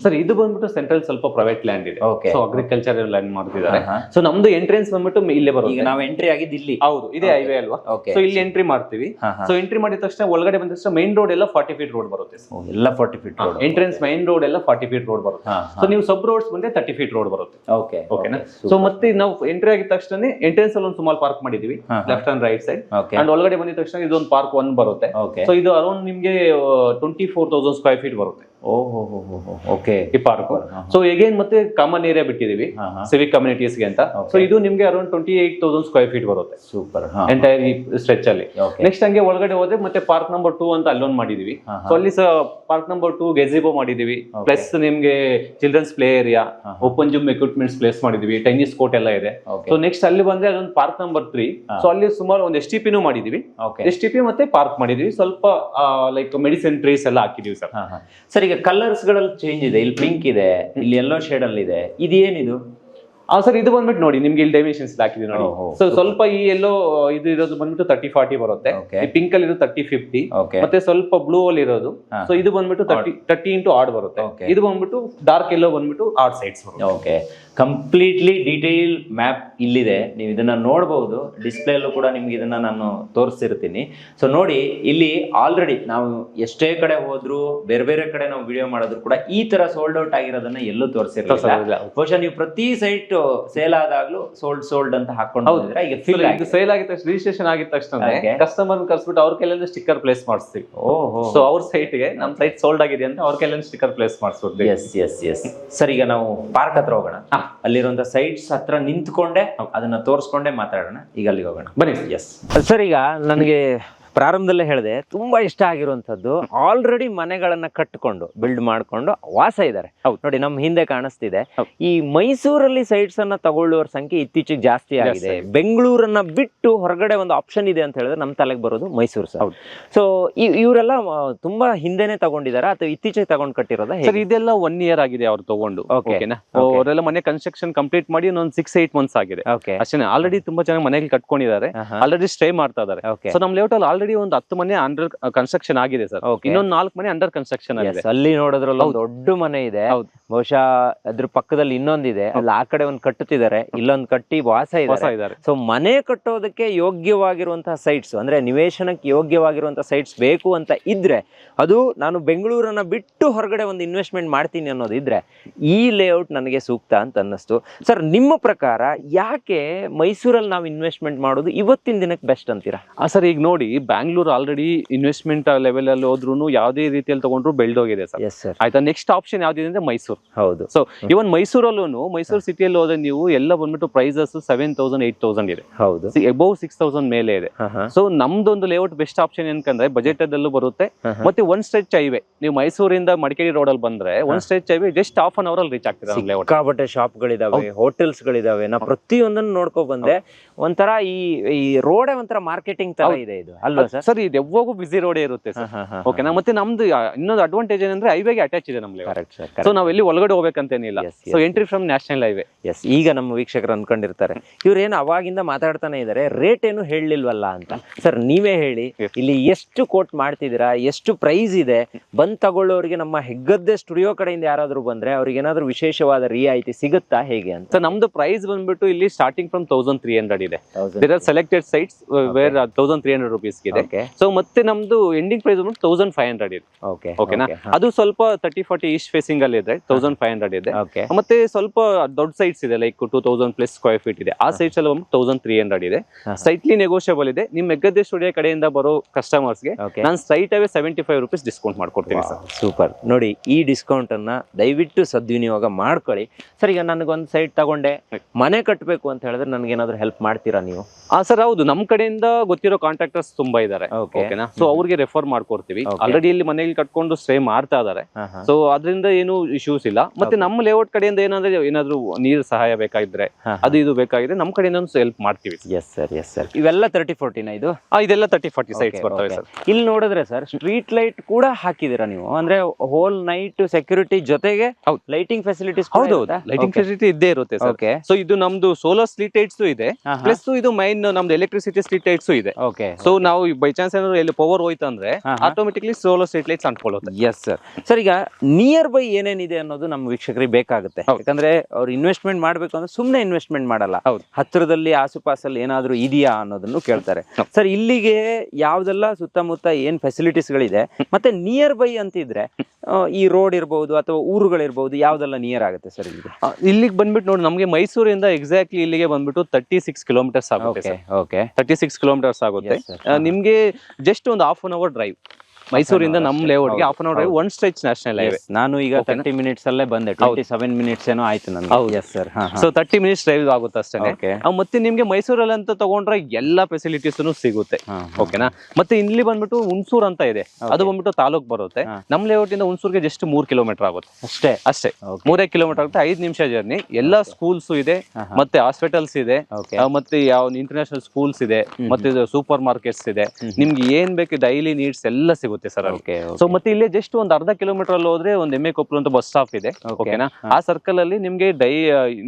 ಸರ್ ಇದು ಬಂದ್ಬಿಟ್ಟು ಸೆಂಟ್ರಲ್ ಸ್ವಲ್ಪ ಪ್ರೈವೇಟ್ ಲ್ಯಾಂಡ್ ಇದೆ.
ಓಕೆ
ಸೊ ಅಗ್ರಿಕಲ್ಚರ್ ಲ್ಯಾಂಡ್ ಮಾಡ್ತಿದ್ದಾರೆ. ಸೊ ನಮ್ದು ಎಂಟ್ರೆನ್ಸ್ ಬಂದ್ಬಿಟ್ಟು ಇಲ್ಲೇ
ಈಗ ನಾವು ಎಂಟ್ರಿ ಆಗಿದ್ದು ಇಲ್ಲಿ.
ಹೌದು ಇದೇ. ಹೈವೇ ಅಲ್ವಾ?
ಓಕೆ
ಸೊ ಇಲ್ಲಿ ಎಂಟ್ರಿ ಮಾಡ್ತೀವಿ. ಸೊ ಎಂಟ್ರಿ ಮಾಡಿದ ತಕ್ಷಣ ಒಳಗಡೆ ಬಂದ ತಕ್ಷಣ ಮೈನ್ ರೋಡ್ ಎಲ್ಲ ಫಾರ್ಟಿ ಫೀಟ್ ರೋಡ್ ಬರುತ್ತೆ
ಎಲ್ಲ forty feet road
entrance main road ಎಲ್ಲ ಫಾರ್ಟಿ ಫೀಟ್ ರೋಡ್ ಬರುತ್ತೆ. ಸೊ ನೀವು ಸಬ್ ರೋಡ್ಸ್ ಮುಂದೆ ತರ್ಟಿ ಫೀಟ್ ರೋಡ್ ಬರುತ್ತೆ.
ಓಕೆ
ಓಕೆನಾ ಸೊ ಮತ್ತೆ ನಾವು ಎಂಟ್ರಿ ಆಗಿದ ತಕ್ಷಣ ಎಂಟ್ರೆನ್ಸ್ ಅಲ್ಲಿ ಒಂದು ಸುಮಾರು ಪಾರ್ಕ್ ಮಾಡಿದೀವಿ. Left and right side and ಒಳಗಡೆ ಬಂದಿದ ತಕ್ಷಣ ಇದೊಂದು ಪಾರ್ಕ್ ಒನ್ ಬರುತ್ತೆ. ಸೊ ಇದು ಅರೌಂಡ್ ನಿಮ್ಗೆ twenty four thousand square feet ಬರುತ್ತೆ.
ಓಕೆ
ಈ ಪಾರ್ಕ್ ಸೊ ಎಗೇನ್ ಮತ್ತೆ ಕಾಮನ್ ಏರಿಯಾ ಬಿಟ್ಟಿದೀವಿ. ಸಿವಿಕ್ ಕಮ್ಯುನಿಟೀಸ್ಗೆ ಅಂತ. ಸೊ ಇದು ನಿಮ್ಗೆ around twenty eight thousand square feet ಬರುತ್ತೆ
ಸೂಪರ್
ಎಂಟೈರ್ ಈ ಸ್ಟ್ರೆಚ್ ಅಲ್ಲಿ. ನೆಕ್ಸ್ಟ್ ಹಂಗೆ ಒಳಗಡೆ ಹೋದ್ರೆ ಮತ್ತೆ ಪಾರ್ಕ್ ನಂಬರ್ ಟೂ ಅಂತ ಅಲ್ಲೊಂದು ಮಾಡಿದೀವಿ. ಸೊ ಅಲ್ಲಿ ಪಾರ್ಕ್ ನಂಬರ್ ಟೂ ಗೆಜಿಬೋ ಮಾಡಿದೀವಿ. ಪ್ಲಸ್ ನಿಮ್ಗೆ children's play area. Open gym equipments place ಮಾಡಿದೀವಿ. ಟೆನ್ನಿಸ್ ಕೋರ್ಟ್ ಎಲ್ಲ ಇದೆ. ಸೊ ನೆಕ್ಸ್ಟ್ ಅಲ್ಲಿ ಬಂದ್ರೆ ಅದೊಂದು ಪಾರ್ಕ್ ನಂಬರ್ ತ್ರೀ ಸೊ ಅಲ್ಲಿ ಸುಮಾರು ಒಂದು ಎಸ್ ಟಿ ಪಿನೂ ಮಾಡಿದೀವಿ. ಎಸ್ ಟಿ ಪಿ ಮತ್ತೆ ಪಾರ್ಕ್ ಮಾಡಿದೀವಿ. ಸ್ವಲ್ಪ ಲೈಕ್ ಮೆಡಿಸಿನ್ ಟ್ರೀಸ್ ಎಲ್ಲ ಹಾಕಿದೀವಿ ಸರ್.
ಸರ್ ಈಗ ಕಲರ್ಸ್ಗಳಲ್ಲಿ ಚೇಂಜ್ ಇದೆ. ಇಲ್ಲಿ ಪಿಂಕ್ ಇದೆ ಇಲ್ಲಿ ಎಲ್ಲೋ ಶೇಡ್ ಅಲ್ಲಿ ಇದೆ. ಇದೇನಿದು?
ಸರ್ ಇದು ಬಂದ್ಬಿಟ್ಟು ನೋಡಿ ನಿಮ್ಗೆ ಇಲ್ಲಿ ಡೈಮೆನ್ಷನ್ಸ್ ಹಾಕಿದೆ ನೋಡಿ. ಸೊ ಸ್ವಲ್ಪ ಈ ಎಲ್ಲೋ ಇದು ಇರೋದು ಬಂದ್ಬಿಟ್ಟು ತರ್ಟಿ ಫಾರ್ಟಿ ಬರುತ್ತೆ. ಪಿಂಕ್ ಅಲ್ಲಿ ಇರೋದು ತರ್ಟಿ ಫಿಫ್ಟಿ ಮತ್ತೆ ಸ್ವಲ್ಪ ಬ್ಲೂ ಅಲ್ಲಿ ಇರೋದು. ಸೊ ಇದು ಬಂದ್ಬಿಟ್ಟು ತರ್ಟಿ ತರ್ಟಿ ಇಂಟು ಆಡ್ ಬರುತ್ತೆ. ಇದು ಬಂದ್ಬಿಟ್ಟು ಡಾರ್ಕ್ ಎಲ್ಲೋ ಬಂದ್ಬಿಟ್ಟು add sides
okay completely detail map ಇಲ್ಲಿದೆ. ನೀವು ಇದನ್ನ ನೋಡ್ಬೋದು. ಡಿಸ್ಪ್ಲೇಲ್ಲೂ ಕೂಡ ನಿಮ್ಗೆ ಇದನ್ನ ನಾನು ತೋರಿಸಿರ್ತೀನಿ. ಸೊ ನೋಡಿ ಇಲ್ಲಿ ಆಲ್ರೆಡಿ ನಾವು ಎಷ್ಟೇ ಕಡೆ ಹೋದ್ರೂ ಬೇರೆ ಬೇರೆ ಕಡೆ ನಾವು ವಿಡಿಯೋ ಮಾಡಿದ್ರು ಕೂಡ ಈ ತರ ಸೋಲ್ಡ್ ಔಟ್ ಆಗಿರೋದನ್ನ ಎಲ್ಲೂ ತೋರಿಸಿರಲಿಲ್ಲ. ಬಹುಶಃ ನೀವು ಪ್ರತಿ ಸೈಟ್ ಸೇಲ್ ಆದಾಗ್ಲೂ ಸೋಲ್ಡ್ ಸೋಲ್ಡ್ ಅಂತ ಹಾಕೊಂಡು. ಹೋಗಿದ್ರೆ ಈಗ
So,
ಫಿಲ್
ಇದು ಸೇಲ್ ಆಗಿದ ತಕ್ಷಣ ರಿಜಿಸ್ಟ್ರೇಷನ್ ಆಗಿದ ತಕ್ಷಣ. ಕಸ್ಟಮರ್ ಕರ್ಸ್ಬಿಟ್ಟು ಅವ್ರ ಕೈಲಿಂದ ಸ್ಟಿಕ್ಕರ್ ಪ್ಲೇಸ್ ಮಾಡಿಸ್ತೀವಿ.
ಓಹೋ.
ಸೊ ಅವ್ರ ಸೈಟ್ಗೆ ನಮ್ಮ ನಮ್ ಸೈಟ್ ಸೋಲ್ಡ್ ಆಗಿದೆ ಅಂತ ಅವ್ರ ಕೈಲಿಂದ ಸ್ಟಿಕ್ಕರ್ ಪ್ಲೇಸ್ ಮಾಡಿಸ್ಬಿಡ್ತೀವಿ.
ಎಸ್ ಎಸ್ ಎಸ್ ಸರ್ ಈಗ ನಾವು ಪಾರ್ಕ್ ಹತ್ರ ಹೋಗೋಣ. ಅಲ್ಲಿರುವಂತ ಸೈಟ್ಸ್ ಹತ್ರ ನಿಂತ್ಕೊಂಡೆ ಅದನ್ನ ತೋರಿಸ್ಕೊಂಡೆ ಮಾತಾಡೋಣ. ಈಗ ಅಲ್ಲಿಗೆ ಹೋಗೋಣ.
ಬನ್ನಿ.
ಎಸ್ ಸರ್ ಈಗ ನನಗೆ ಪ್ರಾರಂಭದಲ್ಲೇ ಹೇಳಿದೆ ತುಂಬ ಇಷ್ಟ ಆಗಿರುವಂಥದ್ದು ಆಲ್ರೆಡಿ ಮನೆಗಳನ್ನು ಕಟ್ಟಿಕೊಂಡು ಬಿಲ್ಡ್ ಮಾಡಿಕೊಂಡು ವಾಸ ಇದ್ದಾರೆ.
ಹೌದು.
ನೋಡಿ ನಮ್ಮ ಹಿಂದೆ ಕಾಣಿಸ್ತಿದೆ. ಈ ಮೈಸೂರಲ್ಲಿ ಸೈಟ್ಸ್ ಅನ್ನ ತಗೊಳ್ಳುವರ ಸಂಖ್ಯೆ ಇತ್ತೀಚೆಗೆ ಜಾಸ್ತಿ ಆಗಿದೆ. ಬೆಂಗಳೂರನ್ನ ಬಿಟ್ಟು ಹೊರಗಡೆ ಒಂದು ಆಪ್ಷನ್ ಇದೆ ಅಂತ ಹೇಳಿದ್ರೆ ನಮ್ಮ ತಲೆಗೆ ಬರೋದು ಮೈಸೂರು ಸರ್.
ಹೌದು.
ಸೊ ಇವರೆಲ್ಲ ತುಂಬಾ ಹಿಂದೆನೆ ತಗೊಂಡಿದ್ದಾರೆ ಅಥವಾ ಇತ್ತೀಚೆಗೆ ತಗೊಂಡ್ ಕಟ್ಟಿರೋದ
ಇದೆಲ್ಲ ಒನ್ ಇಯರ್ ಆಗಿದೆ ಅವ್ರು ತಗೊಂಡು. ಓಕೆನಾ. ಅವರೆಲ್ಲ ಮನೆ ಕನ್ಸ್ಟ್ರಕ್ಷನ್ ಕಂಪ್ಲೀಟ್ ಮಾಡಿ ಒಂದು ಸಿಕ್ಸ್ ಏಟ್ ಮಂತ್ಸ್ ಆಗಿದೆ. ಅಷ್ಟೇ ಆಲ್ರೆಡಿ ತುಂಬಾ ಚೆನ್ನಾಗಿ ಮನೆಗೆ ಕಟ್ಕೊಂಡಿದ್ದಾರೆ. ಆಲ್ರೆಡಿ ಸ್ಟೇ ಮಾಡ್ತಾ ಇದ್ದಾರೆ. ಸೊ ನಮ್ ಲೇಔಟ್ ಅಲ್ಲಿ ಆಲ್ರೆಡಿ ಒಂದು ಹತ್ತು ಮನೆ ಅಂಡರ್ ಕನ್ಸ್ಟ್ರಕ್ಷನ್ ಆಗಿದೆ ಸರ್. ಇನ್ನೊಂದು ನಾಲ್ಕು ಮನೆ ಅಂಡರ್ ಕನ್ಸ್ಟ್ರಕ್ಷನ್ ಆಗಿದೆ.
ಅಲ್ಲಿ ನೋಡಿದ್ರಲ್ಲಿ ಒಂದು ದೊಡ್ಡ ಮನೆ ಇದೆ. ಬಹುಶಃ ಅದ್ರ ಪಕ್ಕದಲ್ಲಿ ಇನ್ನೊಂದಿದೆ. ಅಲ್ಲಿ ಆ ಕಡೆ ಒಂದು ಕಟ್ಟುತ್ತಿದ್ದಾರೆ. ಇಲ್ಲೊಂದು ಕಟ್ಟಿ ವಾಸ ಇದೆ.
ಇದ್ದಾರೆ.
ಸೊ ಮನೆ ಕಟ್ಟೋದಕ್ಕೆ ಯೋಗ್ಯವಾಗಿರುವಂತಹ ಸೈಟ್ಸ್ ಅಂದ್ರೆ ನಿವೇಶನಕ್ಕೆ ಯೋಗ್ಯವಾಗಿರುವಂತಹ ಸೈಟ್ಸ್ ಬೇಕು ಅಂತ ಇದ್ರೆ ಅದು ನಾನು ಬೆಂಗಳೂರನ್ನ ಬಿಟ್ಟು ಹೊರಗಡೆ ಒಂದು ಇನ್ವೆಸ್ಟ್ಮೆಂಟ್ ಮಾಡ್ತೀನಿ ಅನ್ನೋದಿದ್ರೆ ಈ ಲೇಔಟ್ ನನಗೆ ಸೂಕ್ತ ಅಂತ ಅನ್ನಿಸ್ತು. ಸರ್ ನಿಮ್ಮ ಪ್ರಕಾರ ಯಾಕೆ ಮೈಸೂರಲ್ಲಿ ನಾವು ಇನ್ವೆಸ್ಟ್ಮೆಂಟ್ ಮಾಡೋದು ಇವತ್ತಿನ ದಿನಕ್ಕೆ ಬೆಸ್ಟ್ ಅಂತೀರಾ?
ಆ ಸರ್ ಈಗ ನೋಡಿ ಬ್ಯಾಂಗ್ಳೂರ್ ಆಲ್ರೆಡಿ ಇನ್ವೆಸ್ಟ್ಮೆಂಟ್ ಲೆವೆಲ್ ಅಲ್ಲಿ ಹೋದ್ರು ಯಾವುದೇ ರೀತಿಯಲ್ಲಿ ತಗೊಂಡ್ರು ಬೆಲ್ಡ್ ಹೋಗಿದೆ ಸರ್.
ಎಸ್ ಸರ್
ಆಯ್ತಾ ನೆಕ್ಸ್ಟ್ ಆಪ್ಷನ್ ಯಾವ್ದಿದೆ ಅಂದ್ರೆ ಮೈಸೂರು
ಹೌದು.
ಸೊ ಇವನ್ ಮೈಸೂರಲ್ಲೂ ಮೈಸೂರು ಸಿಟಿಯಲ್ಲಿ ಹೋದ್ರೆ ನೀವು ಎಲ್ಲ ಬಂದ್ಬಿಟ್ಟು prices seven thousand eight thousand ಇದೆ.
ಹೌದು.
ಎಬೌವ್ ಸಿಕ್ಸ್ ತೌಸಂಡ್ ಮೇಲೆ ಇದೆ. ಸೊ ನಮ್ದೊಂದು ಲೇಔಟ್ ಬೆಸ್ಟ್ ಆಪ್ಷನ್ ಏನಕಂದ್ರೆ ಬಜೆಟ್ ಅಲ್ಲೂ ಬರುತ್ತೆ. ಮತ್ತೆ ಒನ್ ಸ್ಟ್ರೆಚ್ ಹೈವೇ ನೀವು ಮೈಸೂರಿಂದ ಮಡಿಕೇರಿ ರೋಡ್ ಅಲ್ಲಿ ಬಂದ್ರೆ one stretch highway just half an hour ಅಲ್ಲಿ ರೀಚ್ ಆಗ್ತದೆ ನಮ್ಮ ಲೇಔಟ್
ಗಳಿದಾವೆ ಶಾಪ್ಗಳಿದಾವೆ ಹೋಟೆಲ್ಸ್ಗಳಿದಾವೆ ನಾ ಪ್ರತಿಯೊಂದನ್ನು ನೋಡ್ಕೊ ಬಂದೆ. ಒಂಥರ ಈ ಈ ರೋಡೇ ಒಂಥರ ಮಾರ್ಕೆಟಿಂಗ್ ತರ ಇದೆ ಇದು. ಅಲ್ವಾ ಸರ್?
ಸರ್ ಇದು ಯಾವಾಗೂ ಬಿಸಿ ರೋಡೇ ಇರುತ್ತೆ ಸರ್. ಓಕೆನಾ ಮತ್ತೆ ನಮ್ದು ಇನ್ನೊಂದು ಅಡ್ವಾಂಟೇಜ್ ಏನಂದ್ರೆ ಹೈವೇಗೆ ಅಟ್ಯಾಚ್ ಇದೆ ನಮ್ಗೆ
ಕರೆಕ್ಟ್ ಸರ್
ಸೊ ನಾವ್ ಎಲ್ಲಿ ಒಳಗಡೆ ಹೋಗ್ಬೇಕಂತೇನಿಲ್ಲ.
ಏನಿಲ್ಲ
so. Entry from national highway
yes ಈಗ ನಮ್ಮ ವೀಕ್ಷಕರು ಅನ್ಕೊಂಡಿರ್ತಾರೆ ಇವ್ರೇನು ಅವಾಗಿಂದ ಮಾತಾಡ್ತಾನೆ ಇದಾರೆ ರೇಟ್ ಏನು ಹೇಳಲಿಲ್ವಲ್ಲ ಅಂತ. ಸರ್ ನೀವೇ ಹೇಳಿ ಇಲ್ಲಿ ಎಷ್ಟು ಕೋಟ್ ಮಾಡ್ತಿದ್ದೀರಾ ಎಷ್ಟು ಪ್ರೈಸ್ ಇದೆ ಬಂದ್ ತಗೊಳ್ಳೋರಿಗೆ ನಮ್ಮ ಹೆಗ್ಗದ್ದೆ ಸ್ಟುಡಿಯೋ ಕಡೆಯಿಂದ ಯಾರಾದ್ರೂ ಬಂದ್ರೆ ಅವ್ರಿಗೆ ಏನಾದ್ರೂ ವಿಶೇಷವಾದ ರಿಯಾಯಿತಿ ಸಿಗುತ್ತಾ ಹೇಗೆ ಅಂತ?
ನಮ್ದು ಪ್ರೈಸ್ ಬಂದ್ಬಿಟ್ಟು ಇಲ್ಲಿ starting from thousand three hundred ಇದೆ. Selected sites where thousand three hundred rupees ಇದೆ ಸೊ ಮತ್ತೆ ನಮ್ದು ಎಂಡಿಂಗ್ ಪ್ರೈಸ್ ಬಂದು ತೌಸಂಡ್ ಫೈವ್ ಹಂಡ್ರೆಡ್ ಇದೆ.
ಓಕೆ
ಓಕೆನಾ ಅದು ಸ್ವಲ್ಪ ತರ್ಟಿ ಫಾರ್ಟಿ ಈಸ್ಟ್ ಫೇಸಿಂಗ್ ಅಲ್ಲಿ ಇದೆ ತೌಸಂಡ್ ಫೈವ್ ಹಂಡ್ರೆಡ್ ಇದೆ. ಮತ್ತೆ ಸ್ವಲ್ಪ ದೊಡ್ಡ ಸೈಟ್ಸ್ ಇದೆ like two thousand plus square feet ಇದೆ. ಆ ಸೈಟ್ಸ್ ಅಲ್ಲಿ ಬಂದು ತೌಸಂಡ್ ತ್ರೀ ಹಂಡ್ರೆಡ್ ಇದೆ. ಸೈಟ್ಲಿ ನೆಗೋಷಿಯಬಲ್ ಇದೆ. ನಿಮ್ ಮೆಗ್ಗದ್ದೆ ಸ್ಟುಡಿಯೋ ಕಡೆಯಿಂದ ಬರೋ ಕಸ್ಟಮರ್ಸ್ಗೆ ನಾನು ಸೈಟ್ ಅವೇ ಸೆವೆಂಟಿ ಫೈವ್ ರುಪೀಸ್ ಡಿಸ್ಕೌಂಟ್ ಮಾಡ್ಕೊಡ್ತೀನಿ ಸರ್
ಸೂಪರ್ ನೋಡಿ ಈ ಡಿಸ್ಕೌಂಟ್ ಅನ್ನ ದಯವಿಟ್ಟು ಸದ್ವಿನಿಯೋಗ ಮಾಡ್ಕೊಳ್ಳಿ. ಸರ್ ಈಗ ನನಗೊಂದು ಸೈಟ್ ತಗೊಂಡೆ. ಮನೆ ಕಟ್ಟಬೇಕು ಅಂತ ಹೇಳಿದ್ರೆ ನನಗೇನಾದ್ರೂ ಹೆಲ್ಪ್ ಮಾಡ್ತೀರಾ ನೀವು?
ಆ ಸರ್ ಹೌದು. ನಮ್ ಕಡೆಯಿಂದ ಗೊತ್ತಿರೋ ಕಾಂಟ್ರಾಕ್ಟರ್ಸ್ ತುಂಬಾ ಇದ್ದಾರೆ
ಇದಾರೆ
ಓಕೆನಾ ಸೊ ಅವ್ರಿಗೆ ರೆಫರ್ ಮಾಡ್ಕೊಡ್ತೀವಿ. ಆಲ್ರೆಡಿ ಇಲ್ಲಿ ಮನೆಯಲ್ಲಿ ಕಟ್ಕೊಂಡು ಸ್ಟೇ ಮಾಡ್ತಾ ಇದಾರೆ. ಸೊ ಅದರಿಂದ ಏನು ಇಶ್ಯೂಸ್ ಇಲ್ಲ. ಮತ್ತೆ ನಮ್ಮ ಲೇಔಟ್ ಕಡೆಯಿಂದ ಏನಾದ್ರೆ ಏನಾದ್ರು ನೀರ್ ಸಹಾಯ ಬೇಕಾಗಿದ್ರೆ ಅದು ಇದು ಬೇಕಾಗಿದ್ರೆ ನಮ್ಮ ಕಡೆಯಿಂದ ಹೆಲ್ಪ್ ಮಾಡ್ತೀವಿ.
ಎಸ್ ಸರ್ ಎಸ್ ಸರ್ ಇವೆಲ್ಲ ತರ್ಟಿ ಫೋರ್ಟಿನ ಇದು?
ಇದೆಲ್ಲ ತರ್ಟಿ ಫೋರ್ಟಿ ಸೈಟ್ಸ್ ಬರ್ತವೆ ಸರ್
ಇಲ್ಲಿ ನೋಡಿದ್ರೆ ಸರ್ ಸ್ಟ್ರೀಟ್ ಲೈಟ್ ಕೂಡ ಹಾಕಿದೀರಾ ನೀವು? ಅಂದ್ರೆ ಹೋಲ್ ನೈಟ್ ಸೆಕ್ಯೂರಿಟಿ ಜೊತೆಗೆ ಲೈಟಿಂಗ್ ಫೆಸಿಲಿಟೀಸ್
ಹೌದು ಲೈಟಿಂಗ್ ಫೆಸಿಲಿಟಿ ಇದ್ದೇ ಇರುತ್ತೆ ಸರ್
ಓಕೆ
ಸೊ ಇದು ನಮ್ದು ಸೋಲಾರ್ ಸ್ಟ್ರೀಟ್ ಲೈಟ್ಸ್ ಇದೆ. ಪ್ಲಸ್ ಇದು ಮೈನ್ ನಮ್ದು ಎಲೆಕ್ಟ್ರಿಸಿಟಿ ಸ್ಟ್ರೀಟ್ ಲೈಟ್ಸ್ ಇದೆ.
ಓಕೆ
ಸೊ ನಾವು ಬೈ ಚಾನ್ಸ್ ಏನಾದ್ರು ಎಲ್ಲಿ ಪವರ್
ಹೋಯ್ತು ಅಂದ್ರೆ.
ಆಟೋಮೆಟಿಕ್ಲಿ ಸೋಲೋ ಸ್ಟ್ರೀಟ್ ಲೈಟ್ಸ್ ಅಂಟ್ಕೊಳ್ಳುತ್ತೆ.
ಎಸ್ ಸರ್ ಸರ್ ಈಗ ನಿಯರ್ ಬೈ ಏನೇನಿದೆ ಅನ್ನೋದು ನಮ್ಮ ವೀಕ್ಷಕರಿಗೆ ಬೇಕಾಗುತ್ತೆ. ಯಾಕಂದ್ರೆ ಅವ್ರು ಇನ್ವೆಸ್ಟ್ಮೆಂಟ್ ಮಾಡ್ಬೇಕು ಅಂದ್ರೆ ಸುಮ್ಮನೆ ಇನ್ವೆಸ್ಟ್ಮೆಂಟ್ ಮಾಡಲ್ಲ. ಹತ್ತಿರದಲ್ಲಿ ಆಸುಪಾಸಲ್ಲಿ ಏನಾದರೂ ಇದೆಯಾ ಅನ್ನೋದನ್ನು ಕೇಳ್ತಾರೆ. ಸರ್ ಇಲ್ಲಿಗೆ ಯಾವ್ದೆಲ್ಲ ಸುತ್ತಮುತ್ತ ಏನ್ ಫೆಸಿಲಿಟೀಸ್ ಗಳಿದೆ ಮತ್ತೆ ನಿಯರ್ ಬೈ ಅಂತಿದ್ರೆ ಈ ರೋಡ್ ಇರ್ಬೋದು ಅಥವಾ ಊರುಗಳಿರ್ಬೋದು ಯಾವ್ದೆಲ್ಲ ನಿಯರ್ ಆಗುತ್ತೆ ಸರ್ ಇಲ್ಲಿಗೆ?
ಆ, ಇಲ್ಲಿಗೆ ಬಂದ್ಬಿಟ್ಟು ನೋಡಿ ನಮಗೆ ಮೈಸೂರಿಂದ ಎಕ್ಸಾಕ್ಟ್ಲಿ ಇಲ್ಲಿಗೆ ಬಂದ್ಬಿಟ್ಟು ತರ್ಟಿ ಸಿಕ್ಸ್ ಕಿಲೋಮೀಟರ್ಸ್ ಆಗುತ್ತೆ
ಓಕೆ
ತರ್ಟಿ ಸಿಕ್ಸ್ ಕಿಲೋಮೀಟರ್ಸ್ ಆಗುತ್ತೆ. ನಿಮ್ಗೆ ಜಸ್ಟ್ ಒಂದು ಹಾಫ್ ಅನ್ ಅವರ್ ಡ್ರೈವ್ ಮೈಸೂರಿಂದ
ನಮ್
ನಮ್ಮ. ಲೇಔಟ್ಗೆ half an hour one stretch national highway
ನಾನು ಈಗ? ತರ್ಟಿ ಮಿನಿಟ್ಸ್ ಅಲ್ಲೇ ಬಂದೆ. ಟ್ವೆಂಟಿ ಸೆವೆನ್ ಮಿನಿಟ್ಸ್ ಏನೋ ಆಯ್ತು ನನಗೆ.
ಹೌದು.
Yes sir
so thirty minutes drive ಆಗುತ್ತೆ ಅಷ್ಟೇ ಮತ್ತೆ ನಿಮ್ಗೆ ಮೈಸೂರಲ್ಲಿ ಅಂತ ತಗೊಂಡ್ರೆ ಎಲ್ಲಾ ಫೆಸಿಲಿಟೀಸ್ ಸಿಗುತ್ತೆ. ಓಕೆನಾ ಮತ್ತೆ ಇಲ್ಲಿ ಬಂದ್ಬಿಟ್ಟು ಹುಣಸೂರ್ ಅಂತ ಇದೆ. ಅದು ಬಂದ್ಬಿಟ್ಟು ತಾಲೂಕ್ ಬರುತ್ತೆ. ನಮ್ ಲೇಔಟ್ ಇಂದ ಹುಣಸೂರ್ಗೆ ಜಸ್ಟ್ ಮೂರ್ ಕಿಲೋಮೀಟರ್ ಆಗುತ್ತೆ.
ಅಷ್ಟೇ?
ಅಷ್ಟೇ. ಮೂರೇ ಕಿಲೋಮೀಟರ್ ಆಗುತ್ತೆ ಐದ್ ನಿಮಿಷ ಜರ್ನಿ ಎಲ್ಲಾ ಸ್ಕೂಲ್ಸ್ ಇದೆ. ಮತ್ತೆ ಹಾಸ್ಪಿಟಲ್ಸ್ ಇದೆ ಮತ್ತೆ ಯಾವ ಇಂಟರ್ನ್ಯಾಷನಲ್ ಸ್ಕೂಲ್ಸ್ ಇದೆ ಮತ್ತೆ ಸೂಪರ್ ಮಾರ್ಕೆಟ್ಸ್ ಇದೆ. ನಿಮ್ಗೆ ಏನ್ ಬೇಕು ಡೈಲಿ ನೀಡ್ಸ್ ಎಲ್ಲ ಸಿಗುತ್ತೆ. ಬರುತ್ತೆ ಸರ್ ಸೊ ಮತ್ತೆ ಇಲ್ಲಿ ಜಸ್ಟ್ ಒಂದು ಅರ್ಧ ಕಿಲೋಮೀಟರ್ ಅಲ್ಲಿ ಹೋದ್ರೆ ಒಂದು ಎಮ್ಮೆ ಕೊಪ್ಪಲು ಅಂತ ಬಸ್ ಸ್ಟಾಪ್ ಇದೆ. ಓಕೆನಾ ಆ ಸರ್ಕಲ್ ಅಲ್ಲಿ ನಿಮ್ಗೆ ಡೈ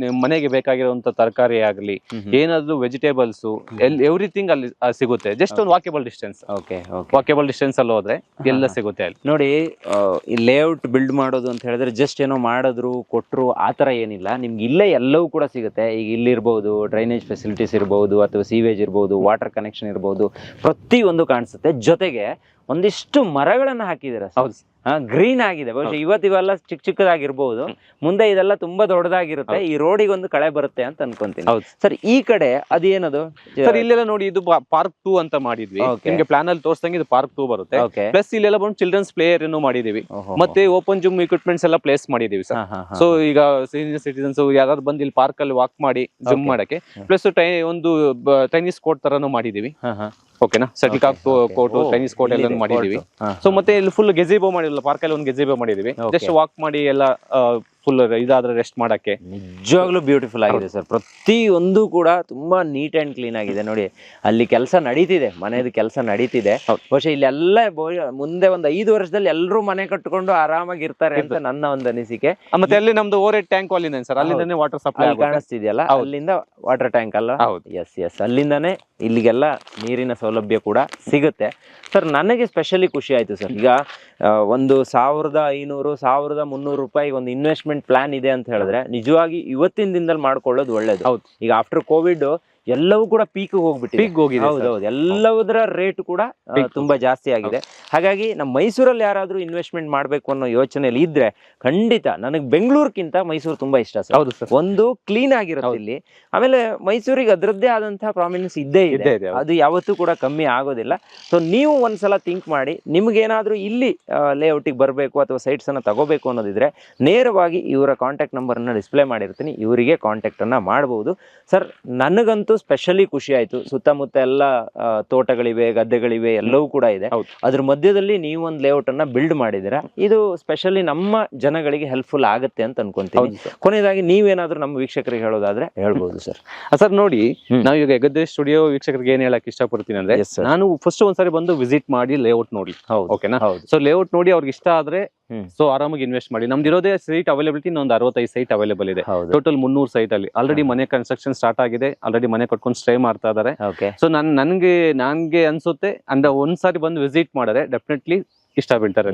ನಿಮ್ ಮನೆಗೆ ಬೇಕಾಗಿರುವಂತ ತರಕಾರಿ ಆಗ್ಲಿ ಏನಾದ್ರು ವೆಜಿಟೇಬಲ್ಸ್ ಎವ್ರಿಥಿಂಗ್ ಅಲ್ಲಿ ಸಿಗುತ್ತೆ. ಜಸ್ಟ್ ಒಂದು ವಾಕೇಬಲ್ ಡಿಸ್ಟೆನ್ಸ್ ವಾಕೇಬಲ್ ಡಿಸ್ಟೆನ್ಸ್ ಅಲ್ಲಿ ಹೋದ್ರೆ ಎಲ್ಲ ಸಿಗುತ್ತೆ ಅಲ್ಲಿ.
ನೋಡಿ ಲೇಔಟ್ ಬಿಲ್ಡ್ ಮಾಡೋದು ಅಂತ ಹೇಳಿದ್ರೆ ಜಸ್ಟ್ ಏನೋ ಮಾಡಿದ್ರು ಕೊಟ್ರು ಆತರ ಏನಿಲ್ಲ. ನಿಮ್ಗೆ ಇಲ್ಲೇ ಎಲ್ಲವೂ ಕೂಡ ಸಿಗುತ್ತೆ. ಈಗ ಇಲ್ಲಿರ್ಬೋದು ಡ್ರೈನೇಜ್ ಫೆಸಿಲಿಟೀಸ್ ಇರ್ಬೋದು ಅಥವಾ ಸೀವೇಜ್ ಇರ್ಬೋದು ವಾಟರ್ ಕನೆಕ್ಷನ್ ಇರ್ಬೋದು ಒಂದು ಕಾಣಿಸುತ್ತೆ. ಜೊತೆಗೆ ಒಂದಿಷ್ಟು ಮರಗಳನ್ನ ಹಾಕಿದ್ದಾರೆ
ಹೌದು
ಗ್ರೀನ್ ಆಗಿದೆ. ಬಹುಶಃ ಇವತ್ತು ಇವೆಲ್ಲ ಚಿಕ್ಕ ಚಿಕ್ಕದಾಗಿರ್ಬಹುದು ಮುಂದೆ ಇದೆಲ್ಲ ತುಂಬಾ ದೊಡ್ಡದಾಗಿರುತ್ತೆ. ಈ ರೋಡಿಗೆ ಒಂದು ಕಳೆ ಬರುತ್ತೆ ಅಂತ ಅನ್ಕೊಂತೀನಿ. ಸರ್ ಈ ಕಡೆ ಅದೇನದು?
ಸರ್ ಇಲ್ಲೆಲ್ಲ ನೋಡಿ ಇದು ಪಾರ್ಕ್ ಟೂ ಅಂತ ಮಾಡಿದ್ವಿ. ನಿಮ್ಗೆ ಪ್ಲಾನ್ ಅಲ್ಲಿ ತೋರ್ಸಂಗೆ ಇದು ಪಾರ್ಕ್ ಟೂ ಬರುತ್ತೆ. ಪ್ಲಸ್ ಇಲ್ಲೆಲ್ಲ ಬಂದು ಚಿಲ್ಡ್ರನ್ಸ್ ಪ್ಲೇಯರ್ ಏನು ಮಾಡಿದೀವಿ ಮತ್ತೆ ಓಪನ್ ಜಿಮ್ ಇಕ್ವಿಪ್ಮೆಂಟ್ಸ್ ಎಲ್ಲ ಪ್ಲೇಸ್ ಮಾಡಿದೀವಿ ಸರ್. ಸೊ ಈಗ ಸೀನಿಯರ್ ಸಿಟಿಸನ್ಸ್ ಯಾರಾದ್ರು ಬಂದು ಇಲ್ಲಿ ಪಾರ್ಕ್ ಅಲ್ಲಿ ವಾಕ್ ಮಾಡಿ ಜಿಮ್ ಮಾಡಕ್ಕೆ. ಪ್ಲಸ್ ಒಂದು ಟೈನಿಸ್ ಕೋರ್ಟ್ ತರನು ಮಾಡಿದೀವಿ ಓಕೆನಾ? Shuttlecock court Chinese court ಎಲ್ಲ ಮಾಡಿದೀವಿ. ಸೊ ಮತ್ತೆ ಇಲ್ಲಿ ಫುಲ್ ಗೆಜಿಬೋ ಮಾಡಿಲ್ಲ ಪಾರ್ಕ್ ಅಲ್ಲಿ ಒಂದು ಗೆಜಿಬೋ ಮಾಡಿದೀವಿ. ಜಸ್ಟ್ ವಾಕ್ ಮಾಡಿ ಎಲ್ಲ ಫುಲ್ ಇದಾದ್ರೆ ರೆಸ್ಟ್ ಮಾಡಕ್ಕೆ
ನಿಜವಾಗ್ಲೂ ಬ್ಯೂಟಿಫುಲ್ ಆಗಿದೆ ಸರ್ ಪ್ರತಿಯೊಂದು ಕೂಡ ತುಂಬಾ ನೀಟ್ ಅಂಡ್ ಕ್ಲೀನ್ ಆಗಿದೆ. ನೋಡಿ ಅಲ್ಲಿ ಕೆಲಸ ನಡೀತಿದೆ ಮನೆಯದು ಕೆಲಸ ನಡೀತಿದೆ. ಬಹುಶಃ ಇಲ್ಲೆಲ್ಲ ಮುಂದೆ ಒಂದು ಐದು ವರ್ಷದಲ್ಲಿ ಎಲ್ಲರೂ ಮನೆ ಕಟ್ಟಿಕೊಂಡು ಆರಾಮಾಗಿ ಇರ್ತಾರೆ ಅಂತ ನನ್ನ ಒಂದು ಅನಿಸಿಕೆ.
ಮತ್ತೆ ಅಲ್ಲಿ ನಮ್ದು ಓರ್ ಟ್ಯಾಂಕ್ ಅಲ್ಲಿ ಸರ್ ಅಲ್ಲಿಂದನೇ ವಾಟರ್ ಸಪ್ಲೈ
ಕಾಣಿಸ್ತಿದೆಯಲ್ಲ? ಅಲ್ಲಿಂದ ವಾಟರ್ ಟ್ಯಾಂಕ್ ಅಲ್ಲ
ಹೌದು.
ಎಸ್ ಎಸ್ ಅಲ್ಲಿಂದಾನೆ ಇಲ್ಲಿಗೆಲ್ಲ ನೀರಿನ ಸೌಲಭ್ಯ ಕೂಡ ಸಿಗುತ್ತೆ. ಸರ್ ನನಗೆ ಸ್ಪೆಷಲಿ ಖುಷಿ ಆಯ್ತು ಸರ್ ಈಗ ಒಂದು ಸಾವಿರದ ಐನೂರು ಸಾವಿರದ ಮುನ್ನೂರು ರೂಪಾಯಿ ಒಂದು ಇನ್ವೆಸ್ಟ್ಮೆಂಟ್ ಪ್ಲಾನ್ ಇದೆ ಅಂತ ಹೇಳಿದ್ರೆ ನಿಜವಾಗಿ ಇವತ್ತಿನ ದಿನದಲ್ಲಿ ಮಾಡ್ಕೊಳ್ಳೋದು ಒಳ್ಳೇದು
ಹೌದು.
ಈಗ ಆಫ್ಟರ್ ಕೋವಿಡ್ ಎಲ್ಲವೂ ಕೂಡ ಪೀಕ್ ಹೋಗ್ಬಿಟ್ಟಿದೆ.
ಪೀಕ್ ಹೋಗಿದೆ
ಹೌದು ಹೌದು. ಎಲ್ಲದರ ರೇಟ್ ಕೂಡ ತುಂಬಾ ಜಾಸ್ತಿ ಆಗಿದೆ. ಹಾಗಾಗಿ ನಮ್ಮ ಮೈಸೂರಲ್ಲಿ ಯಾರಾದ್ರೂ ಇನ್ವೆಸ್ಟ್ಮೆಂಟ್ ಮಾಡಬೇಕು ಅನ್ನೋ ಯೋಚನೆಯಲ್ಲಿ ಇದ್ರೆ ಖಂಡಿತ ನನಗೆ ಬೆಂಗಳೂರಿಗಿಂತ ಮೈಸೂರು ತುಂಬಾ ಇಷ್ಟ ಸರ್.
ಹೌದು ಸರ್.
ಒಂದು ಕ್ಲೀನ್ ಆಗಿರುತ್ತೆ ಇಲ್ಲಿ. ಆಮೇಲೆ ಮೈಸೂರಿಗೆ ಅದರದ್ದೇ ಆದಂತಹ ಪ್ರಾಮಿನೆನ್ಸ್ ಇದ್ದೇ ಇದೆ.
ಇದ್ದೇ ಇದೆ,
ಅದು ಯಾವತ್ತೂ ಕೂಡ ಕಮ್ಮಿ ಆಗೋದಿಲ್ಲ. ಸೊ ನೀವು ಒಂದ್ಸಲ ಥಿಂಕ್ ಮಾಡಿ ನಿಮ್ಗೇನಾದ್ರೂ ಇಲ್ಲಿ ಲೇಔಟಿಗೆ ಬರಬೇಕು ಅಥವಾ ಸೈಟ್ಸ್ ಅನ್ನ ತಗೋಬೇಕು ಅನ್ನೋದಿದ್ರೆ ನೇರವಾಗಿ ಇವರ ಕಾಂಟ್ಯಾಕ್ಟ್ ನಂಬರ್ ಅನ್ನ ಡಿಸ್ಪ್ಲೇ ಮಾಡಿರ್ತೀನಿ. ಇವರಿಗೆ ಕಾಂಟ್ಯಾಕ್ಟ್ ಅನ್ನ ಮಾಡಬಹುದು ಸರ್ ನನಗಂತೂ ಸ್ಪೆಷಲಿ ಖುಷಿ ಆಯ್ತು. ಸುತ್ತಮುತ್ತ ಎಲ್ಲ ತೋಟಗಳಿವೆ ಗದ್ದೆಗಳಿವೆ ಎಲ್ಲವೂ ಕೂಡ ಇದೆ. ಅದ್ರ ಮಧ್ಯದಲ್ಲಿ ನೀವು ಒಂದು ಲೇಔಟ್ ಅನ್ನ ಬಿಲ್ಡ್ ಮಾಡಿದಿರಾ ಇದು ಸ್ಪೆಷಲಿ ನಮ್ಮ ಜನಗಳಿಗೆ ಹೆಲ್ಪ್ಫುಲ್ ಆಗುತ್ತೆ ಅಂತ ಅನ್ಕೊಂತೀನಿ. ಕೊನೆಯದಾಗಿ ನೀವೇನಾದ್ರೂ ನಮ್ಮ ವೀಕ್ಷಕರಿಗೆ ಹೇಳೋದಾದ್ರೆ? ಹೇಳ್ಬೋದು ಸರ್.
ಸರ್ ನೋಡಿ. ನಾವು ಈಗ ಗದ್ದೆ ಸ್ಟುಡಿಯೋ ವೀಕ್ಷಕರಿಗೆ ಏನ್ ಹೇಳಕ್ ಇಷ್ಟಪಡ್ತೀನಿ ಅಂದ್ರೆ ನಾನು ಫಸ್ಟ್ ಒಂದ್ಸರಿ ಬಂದು ವಿಸಿಟ್ ಮಾಡಿ ಲೇಔಟ್ ನೋಡಿ.
ಹೌದು.
ಓಕೆನಾ
ಹೌದು.
ಸೊ ಲೇಔಟ್ ನೋಡಿ ಅವ್ರಿಗೆ ಇಷ್ಟ ಆದ್ರೆ. ಸೊ ಆರಾಮಾಗಿ ಇನ್ವೆಸ್ಟ್ ಮಾಡಿ. ನಮ್ದು ಇರೋದೇ ಸೈಟ್ ಅವೈಲಬಿಲಿಟಿ ಒಂದು ಅರವತ್ತೈದು ಸೈಟ್ ಅವೈಲೇಬಲ್ ಇದೆ. ಟೋಟಲ್ ಮುನ್ನೂರು ಸೈಟ್ ಅಲ್ಲಿ. ಆಲ್ರೆಡಿ ಮನೆ ಕನ್ಸ್ಟ್ರಕ್ಷನ್ ಸ್ಟಾರ್ಟ್ ಆಗಿದೆ. ಆಲ್ರೆಡಿ ಮನೆ ಕಟ್ಕೊಂಡು ಸ್ಟೇ ಮಾಡ್ತಾ ಇದಾರೆ. ಸೊ ನನ್ ನನ್ಗೆ ನನ್ಗೆ ಅನ್ಸುತ್ತೆ ಅಂದ್ರೆ ಒಂದ್ಸಾರಿ ಬಂದು ವಿಸಿಟ್ ಮಾಡಿದ್ರೆ ಡೆಫಿನೆಟ್ಲಿ ಇಷ್ಟ ಬೀಳ್ತಾರೆ.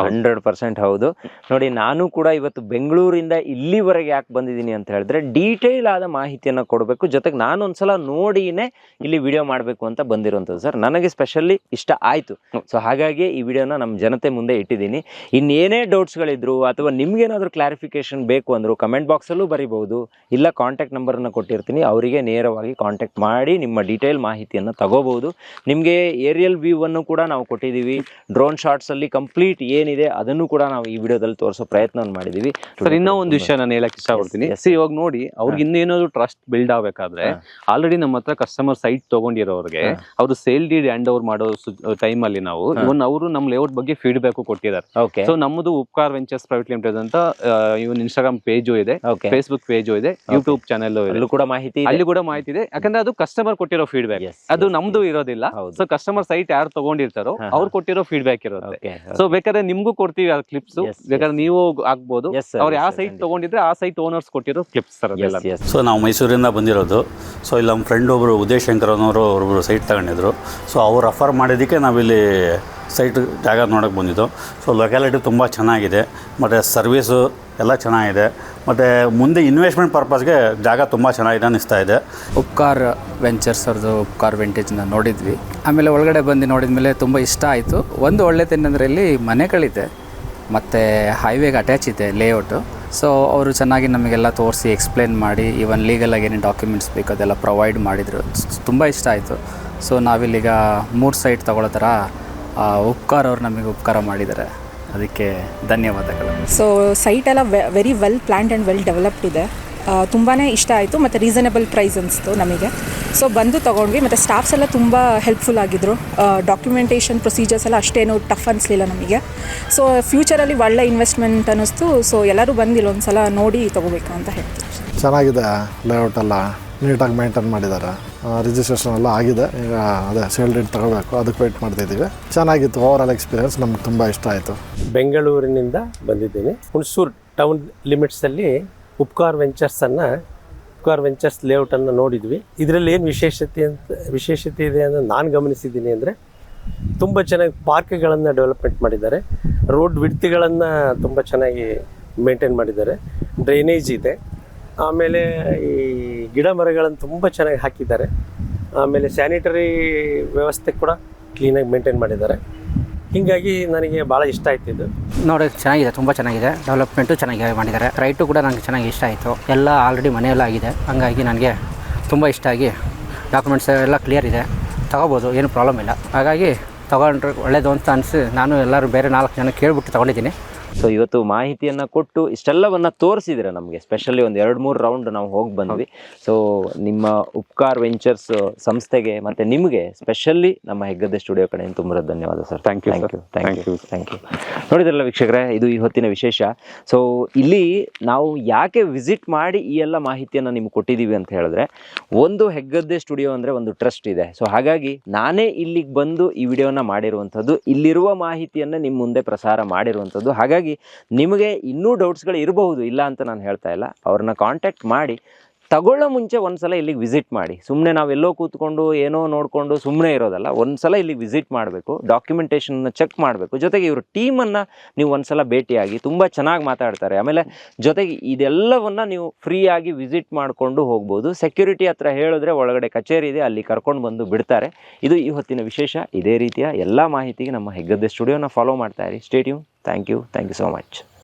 ಹಂಡ್ರೆಡ್ ಪರ್ಸೆಂಟ್ ಹೌದು. ನೋಡಿ ನಾನು ಕೂಡ ಇವತ್ತು ಬೆಂಗಳೂರಿಂದ ಇಲ್ಲಿವರೆಗೆ ಯಾಕೆ ಬಂದಿದ್ದೀನಿ ಅಂತ ಹೇಳಿದ್ರೆ ಡೀಟೇಲ್ ಆದ ಮಾಹಿತಿಯನ್ನು ಕೊಡಬೇಕು. ಜೊತೆಗೆ ನಾನು ಒಂದ್ಸಲ ನೋಡಿನೇ ಇಲ್ಲಿ ವಿಡಿಯೋ ಮಾಡಬೇಕು ಅಂತ ಬಂದಿರುವಂಥದ್ದು ಸರ್. ನನಗೆ ಸ್ಪೆಷಲಿ ಇಷ್ಟ ಆಯಿತು. ಸೊ ಹಾಗಾಗಿ ಈ ವಿಡಿಯೋನ ನಮ್ಮ ಜನತೆ ಮುಂದೆ ಇಟ್ಟಿದ್ದೀನಿ. ಇನ್ನೇನೇ ಡೌಟ್ಸ್ಗಳಿದ್ರು ಅಥವಾ ನಿಮಗೇನಾದರೂ ಕ್ಲಾರಿಫಿಕೇಶನ್ ಬೇಕು ಅಂದ್ರು ಕಮೆಂಟ್ ಬಾಕ್ಸಲ್ಲೂ ಬರಿಬೋದು ಇಲ್ಲ ಕಾಂಟ್ಯಾಕ್ಟ್ ನಂಬರನ್ನು ಕೊಟ್ಟಿರ್ತೀನಿ. ಅವರಿಗೆ ನೇರವಾಗಿ ಕಾಂಟ್ಯಾಕ್ಟ್ ಮಾಡಿ ನಿಮ್ಮ ಡೀಟೇಲ್ ಮಾಹಿತಿಯನ್ನು ತಗೋಬೋದು ನಿಮಗೆ ಏರಿಯಲ್ ವ್ಯೂವನ್ನು ಕೂಡ ನಾವು ಕೊಟ್ಟಿದ್ದೀವಿ. ಡ್ರೋನ್ ಶಾರ್ಟ್ಸ್ ಅಲ್ಲಿ ಕಂಪ್ಲೀಟ್ ಏನಿದೆ ಅದನ್ನು ಕೂಡ ನಾವು ಈ ವಿಡಿಯೋದಲ್ಲಿ ತೋರಿಸೋ ಪ್ರಯತ್ನವನ್ನು ಮಾಡಿದೀವಿ.
ಸರ್ ಇನ್ನೂ ಒಂದು ವಿಷಯ ನಾನು ಹೇಳಕ್ ಇಷ್ಟಪಡ್ತೀನಿ.
ಸರ್
ಸಿ ಇವಾಗ ನೋಡಿ ಅವ್ರಿಗೆ ಇನ್ನೇನಾದ್ರು ಟ್ರಸ್ಟ್ ಬಿಲ್ಡ್ ಆಗ್ಬೇಕಾದ್ರೆ ಆಲ್ರೆಡಿ ನಮ್ಮ ಹತ್ರ ಕಸ್ಟಮರ್ ಸೈಟ್ ತಗೊಂಡಿರೋರಿಗೆ. ಅವರು ಸೇಲ್ ಡೀಡ್ ಹ್ಯಾಂಡ್ ಓವರ್ ಮಾಡೋ ಟೈಮ್ ಅಲ್ಲಿ ನಾವು. ಇವನ್ ಅವರು ನಮ್ಮ ಲೇಔಟ್ ಬಗ್ಗೆ ಫೀಡ್ಬ್ಯಾಕ್ ಕೊಟ್ಟಿದ್ದಾರೆ.
ಓಕೆ
ಸೊ ನಮ್ಮದು ಉಪಕಾರ ವೆಂಚರ್ಸ್ ಪ್ರೈವೇಟ್ ಲಿಮಿಟೆಡ್ ಅಂತ ಇವನ್ ಇನ್ಸ್ಟಾಗ್ರಾಮ್ ಪೇಜು ಇದೆ ಫೇಸ್ಬುಕ್ ಪೇಜು ಇದೆ ಯೂಟ್ಯೂಬ್ ಚಾನೆಲ್
ಕೂಡ ಮಾಹಿತಿ
ಅಲ್ಲಿ ಕೂಡ ಮಾಹಿತಿ ಇದೆ. ಯಾಕಂದ್ರೆ ಅದು ಕಸ್ಟಮರ್ ಕೊಟ್ಟಿರೋ ಫೀಡ್ಬ್ಯಾಕ್ ಅದು ನಮ್ದು ಇರೋದಿಲ್ಲ. ಸೊ ಕಸ್ಟಮರ್ ಸೈಟ್ ಯಾರು ತಗೊಂಡಿರ್ತಾರೋ. ಅವ್ರು ಕೊಟ್ಟಿರೋ ಫೀಡ್ಬ್ಯಾಕ್
ಓಕೆ
ಸೊ ಬೇಕಾದ್ರೆ ನಿಮ್ಗೂ ಕೊಡ್ತೀವಿ ಆ ಕ್ಲಿಪ್ಸ್ ಬೇಕಾದ್ರೆ ನೀವು ಆಗ್ಬೋದು. ಅವ್ರು ಯಾವ ಸೈಟ್. ತಗೊಂಡಿದ್ರೆ ಆ ಸೈಟ್ ಓನರ್ಸ್ ಕೊಟ್ಟಿರೋ ಕ್ಲಿಪ್ಸ್ ಸರ್ ಅದೆಲ್ಲ
ಎಸ್ ಎಸ್
ಸೊ ನಾವು ಮೈಸೂರಿಂದ ಬಂದಿರೋದು. ಸೊ ಇಲ್ಲಿ ನಮ್ಮ ಫ್ರೆಂಡ್ ಒಬ್ರು ಉದಯ್ ಶಂಕರ್ ಅನ್ನೋರು ಒಬ್ರು ಸೈಟ್ ತಗೊಂಡಿದ್ರು. ಸೊ ಅವ್ರು ರೆಫರ್ ಮಾಡಿದ್ದಕ್ಕೆ ನಾವಿಲ್ಲಿ ಸೈಟ್ ಜಾಗ ನೋಡೋಕೆ ಬಂದಿದ್ದು. ಸೊ ಲೊಕ್ಯಾಲಿಟಿ ತುಂಬ ಚೆನ್ನಾಗಿದೆ. ಮತ್ತು ಸರ್ವೀಸು ಎಲ್ಲ ಚೆನ್ನಾಗಿದೆ. ಮತ್ತು ಮುಂದೆ ಇನ್ವೆಸ್ಟ್ಮೆಂಟ್ ಪರ್ಪಸ್ಗೆ ಜಾಗ ತುಂಬ ಚೆನ್ನಾಗಿದೆ ಅನ್ನಿಸ್ತಾ ಇದೆ.
ಉಪ್ಕಾರ್ ವೆಂಚರ್ಸ್ ಅವ್ರದ್ದು ಉಪ್ಕಾರ್ ವೆಂಟೇಜ್ನ ನೋಡಿದ್ವಿ. ಆಮೇಲೆ ಒಳಗಡೆ ಬಂದು ನೋಡಿದ ಮೇಲೆ ತುಂಬ ಇಷ್ಟ ಆಯಿತು. ಒಂದು ಒಳ್ಳೇದೇನೆಂದರೆ ಇಲ್ಲಿ ಮನೆಗಳಿದೆ. ಮತ್ತು ಹೈವೇಗೆ ಅಟ್ಯಾಚ್ ಇದೆ ಲೇಔಟು ಸೊ ಅವರು ಚೆನ್ನಾಗಿ ನಮಗೆಲ್ಲ ತೋರಿಸಿ ಎಕ್ಸ್ಪ್ಲೇನ್ ಮಾಡಿ ಈವನ್ ಲೀಗಲಾಗಿ ಏನೇನು ಡಾಕ್ಯುಮೆಂಟ್ಸ್ ಬೇಕು ಅದೆಲ್ಲ ಪ್ರೊವೈಡ್ ಮಾಡಿದರು. ತುಂಬ ಇಷ್ಟ ಆಯಿತು. ಸೊ ನಾವಿಲ್ಲೀಗ ಮೂರು ಸೈಟ್ ತಗೊಳ್ಳೋ ಥರ ಉಪ್ಕಾರ ಉಪ್ಕಾರ್ ಅವ್ರು ನಮಗೆ ಉಪಕಾರ ಮಾಡಿದ್ದಾರೆ. ಅದಕ್ಕೆ ಧನ್ಯವಾದಗಳು.
ಸೊ ಸೈಟ್ ಎಲ್ಲ very well planned and well developed ಇದೆ. ತುಂಬಾ ಇಷ್ಟ ಆಯಿತು, ಮತ್ತು ರೀಸನಬಲ್ ಪ್ರೈಸ್ ಅನಿಸ್ತು ನಮಗೆ. ಸೊ ಬಂದು ತೊಗೊಂಡ್ವಿ, ಮತ್ತು ಸ್ಟಾಫ್ಸ್ ಎಲ್ಲ ತುಂಬ ಹೆಲ್ಪ್ಫುಲ್ ಆಗಿದ್ದರು ಡಾಕ್ಯುಮೆಂಟೇಷನ್ ಪ್ರೊಸೀಜರ್ಸ್ ಎಲ್ಲ ಅಷ್ಟೇನು ಟಫ್ ಅನಿಸ್ಲಿಲ್ಲ ನಮಗೆ. ಸೊ ಫ್ಯೂಚರಲ್ಲಿ ಒಳ್ಳೆ ಇನ್ವೆಸ್ಟ್ಮೆಂಟ್ ಅನ್ನಿಸ್ತು ಸೊ ಎಲ್ಲರೂ ಬಂದಿಲ್ಲ ಒಂದು ಸಲ ನೋಡಿ ತೊಗೋಬೇಕು ಅಂತ ಹೇಳ್ತೀನಿ
ಚೆನ್ನಾಗಿದೆ ಲೇಔಟ್ ಎಲ್ಲ ನೀಟಾಗಿ ಮೇಂಟೈನ್ ಮಾಡಿದ್ದಾರೆ. ರಿಜಿಸ್ಟ್ರೇಷನ್ ಎಲ್ಲ ಆಗಿದೆ. ಈಗ ಅದೇ ಸೇಲ್ ಡೇಟ್ ತಗೋಬೇಕು. ಅದಕ್ಕೆ ವೇಯ್ಟ್ ಮಾಡ್ತಾ ಇದ್ದೀವಿ ಚೆನ್ನಾಗಿತ್ತು. ಓವರ್ ಆಲ್ ಎಕ್ಸ್ಪೀರಿಯನ್ಸ್ ನಮ್ಗೆ ತುಂಬ ಇಷ್ಟ ಆಯಿತು.
ಬೆಂಗಳೂರಿನಿಂದ ಬಂದಿದ್ದೀನಿ. ಹುಣಸೂರು ಟೌನ್ ಲಿಮಿಟ್ಸಲ್ಲಿ ಉಪ್ಕಾರ್ ವೆಂಚರ್ಸನ್ನು ಉಪ್ಕಾರ್ ವೆಂಚರ್ಸ್ ಲೇಔಟನ್ನು ನೋಡಿದ್ವಿ. ಇದರಲ್ಲಿ ಏನು ವಿಶೇಷತೆ ಅಂತ, ವಿಶೇಷತೆ ಇದೆ ಅಂತ ನಾನು ಗಮನಿಸಿದ್ದೀನಿ ಅಂದರೆ ತುಂಬ ಚೆನ್ನಾಗಿ ಪಾರ್ಕ್ಗಳನ್ನು ಡೆವಲಪ್ಮೆಂಟ್ ಮಾಡಿದ್ದಾರೆ. ರೋಡ್ ವಿಡ್ತಿಗಳನ್ನು ತುಂಬ ಚೆನ್ನಾಗಿ ಮೇಂಟೈನ್ ಮಾಡಿದ್ದಾರೆ. ಡ್ರೈನೇಜ್ ಇದೆ. ಆಮೇಲೆ ಈ ಗಿಡ ಮರಗಳನ್ನು ತುಂಬ ಚೆನ್ನಾಗಿ ಹಾಕಿದ್ದಾರೆ. ಆಮೇಲೆ ಸ್ಯಾನಿಟರಿ ವ್ಯವಸ್ಥೆ ಕೂಡ ಕ್ಲೀನಾಗಿ ಮೇಂಟೈನ್ ಮಾಡಿದ್ದಾರೆ. ಹೀಗಾಗಿ ನನಗೆ ಭಾಳ ಇಷ್ಟ ಆಯ್ತು ಇದು.
ನೋಡೋಕೆ ಚೆನ್ನಾಗಿದೆ, ತುಂಬ ಚೆನ್ನಾಗಿದೆ. ಡೆವಲಪ್ಮೆಂಟು ಚೆನ್ನಾಗಿ ಮಾಡಿದ್ದಾರೆ. ರೈಟು ಕೂಡ ನನಗೆ ಚೆನ್ನಾಗಿ ಇಷ್ಟ ಆಯಿತು. ಎಲ್ಲ ಆಲ್ರೆಡಿ ಮನೆಯೆಲ್ಲ ಆಗಿದೆ. ಹಂಗಾಗಿ ನನಗೆ ತುಂಬ ಇಷ್ಟ ಆಗಿ ಡಾಕ್ಯುಮೆಂಟ್ಸ್ ಎಲ್ಲ ಕ್ಲಿಯರ್ ಇದೆ. ತಗೋಬೋದು, ಏನು ಪ್ರಾಬ್ಲಮ್ ಇಲ್ಲ. ಹಾಗಾಗಿ ತೊಗೊಂಡ್ರೆ ಒಳ್ಳೇದು ಅಂತ ಅನಿಸಿ ನಾನು ಎಲ್ಲರೂ ಬೇರೆ ನಾಲ್ಕು ಜನ ಕೇಳಿಬಿಟ್ಟು ತೊಗೊಂಡಿದ್ದೀನಿ.
ಸೊ ಇವತ್ತು ಮಾಹಿತಿಯನ್ನು ಕೊಟ್ಟು ಇಷ್ಟೆಲ್ಲವನ್ನು ತೋರಿಸಿದ್ರೆ ನಮಗೆ? ಸ್ಪೆಷಲಿ ಒಂದು ಎರಡು ಮೂರು ರೌಂಡ್ ನಾವು ಹೋಗಿ ಬಂದ್ವಿ. ಸೊ ನಿಮ್ಮ ಉಪ್ಕಾರ್ ವೆಂಚರ್ಸ್ ಸಂಸ್ಥೆಗೆ ಮತ್ತೆ ನಿಮಗೆ ಸ್ಪೆಷಲಿ ನಮ್ಮ ಹೆಗ್ಗದ್ದೆ ಸ್ಟುಡಿಯೋ ಕಡೆಯಿಂದ ತುಂಬ ಧನ್ಯವಾದ sir
thank you
thank you thank you. Thank you ನೋಡಿದ್ರಲ್ಲ ವೀಕ್ಷಕರೇ ಇದು ಈ ಹೊತ್ತಿನ ವಿಶೇಷ. ಸೊ ಇಲ್ಲಿ ನಾವು ಯಾಕೆ ವಿಸಿಟ್ ಮಾಡಿ ಈ ಎಲ್ಲ ಮಾಹಿತಿಯನ್ನು ನಿಮ್ಗೆ ಕೊಟ್ಟಿದ್ದೀವಿ ಅಂತ ಹೇಳಿದ್ರೆ ಒಂದು ಹೆಗ್ಗದ್ದೆ ಸ್ಟುಡಿಯೋ ಅಂದರೆ ಒಂದು ಟ್ರಸ್ಟ್ ಇದೆ. ಸೊ ಹಾಗಾಗಿ ನಾನೇ ಇಲ್ಲಿಗೆ ಬಂದು ಈ ವಿಡಿಯೋನ ಮಾಡಿರುವಂಥದ್ದು ಇಲ್ಲಿರುವ ಮಾಹಿತಿಯನ್ನು ನಿಮ್ಮ ಮುಂದೆ ಪ್ರಸಾರ ಮಾಡಿರುವಂಥದ್ದು. ಹಾಗಾಗಿ ನಿಮಗೆ ಇನ್ನೂ ಡೌಟ್ಸ್ಗಳು ಇರಬಹುದು ಇಲ್ಲ ಅಂತ ನಾನು ಹೇಳ್ತಾ ಇಲ್ಲ. ಅವ್ರನ್ನ ಕಾಂಟ್ಯಾಕ್ಟ್ ಮಾಡಿ ತಗೊಳ್ಳೋ ಮುಂಚೆ ಒಂದ್ಸಲ ಇಲ್ಲಿಗೆ ವಿಸಿಟ್ ಮಾಡಿ. ಸುಮ್ಮನೆ ನಾವೆಲ್ಲೋ ಕೂತ್ಕೊಂಡು, ಏನೋ ನೋಡಿಕೊಂಡು ಸುಮ್ಮನೆ ಇರೋದಲ್ಲ, ಒಂದ್ಸಲ ಇಲ್ಲಿಗೆ ವಿಸಿಟ್ ಮಾಡಬೇಕು ಡಾಕ್ಯುಮೆಂಟೇಷನ್ನ ಚೆಕ್ ಮಾಡಬೇಕು. ಜೊತೆಗೆ ಇವರು ಟೀಮನ್ನು ನೀವು ಒಂದ್ಸಲ ಭೇಟಿಯಾಗಿ ತುಂಬ ಚೆನ್ನಾಗಿ ಮಾತಾಡ್ತಾರೆ. ಆಮೇಲೆ ಜೊತೆಗೆ ಇದೆಲ್ಲವನ್ನು ನೀವು ಫ್ರೀಯಾಗಿ ವಿಸಿಟ್ ಮಾಡಿಕೊಂಡು ಹೋಗ್ಬೋದು. ಸೆಕ್ಯೂರಿಟಿ ಹತ್ರ ಹೇಳಿದ್ರೆ ಒಳಗಡೆ ಕಚೇರಿ ಇದೆ, ಅಲ್ಲಿ ಕರ್ಕೊಂಡು ಬಂದು ಬಿಡ್ತಾರೆ. ಇದು ಈ ಹೊತ್ತಿನ ವಿಶೇಷ. ಇದೇ ರೀತಿಯ ಎಲ್ಲ ಮಾಹಿತಿಗೆ ನಮ್ಮ ಹೆಗ್ಗದ್ದೆ ಸ್ಟುಡಿಯೋನ ಫಾಲೋ ಮಾಡ್ತಾ ಇರಿ. Stay tuned thank you thank you so much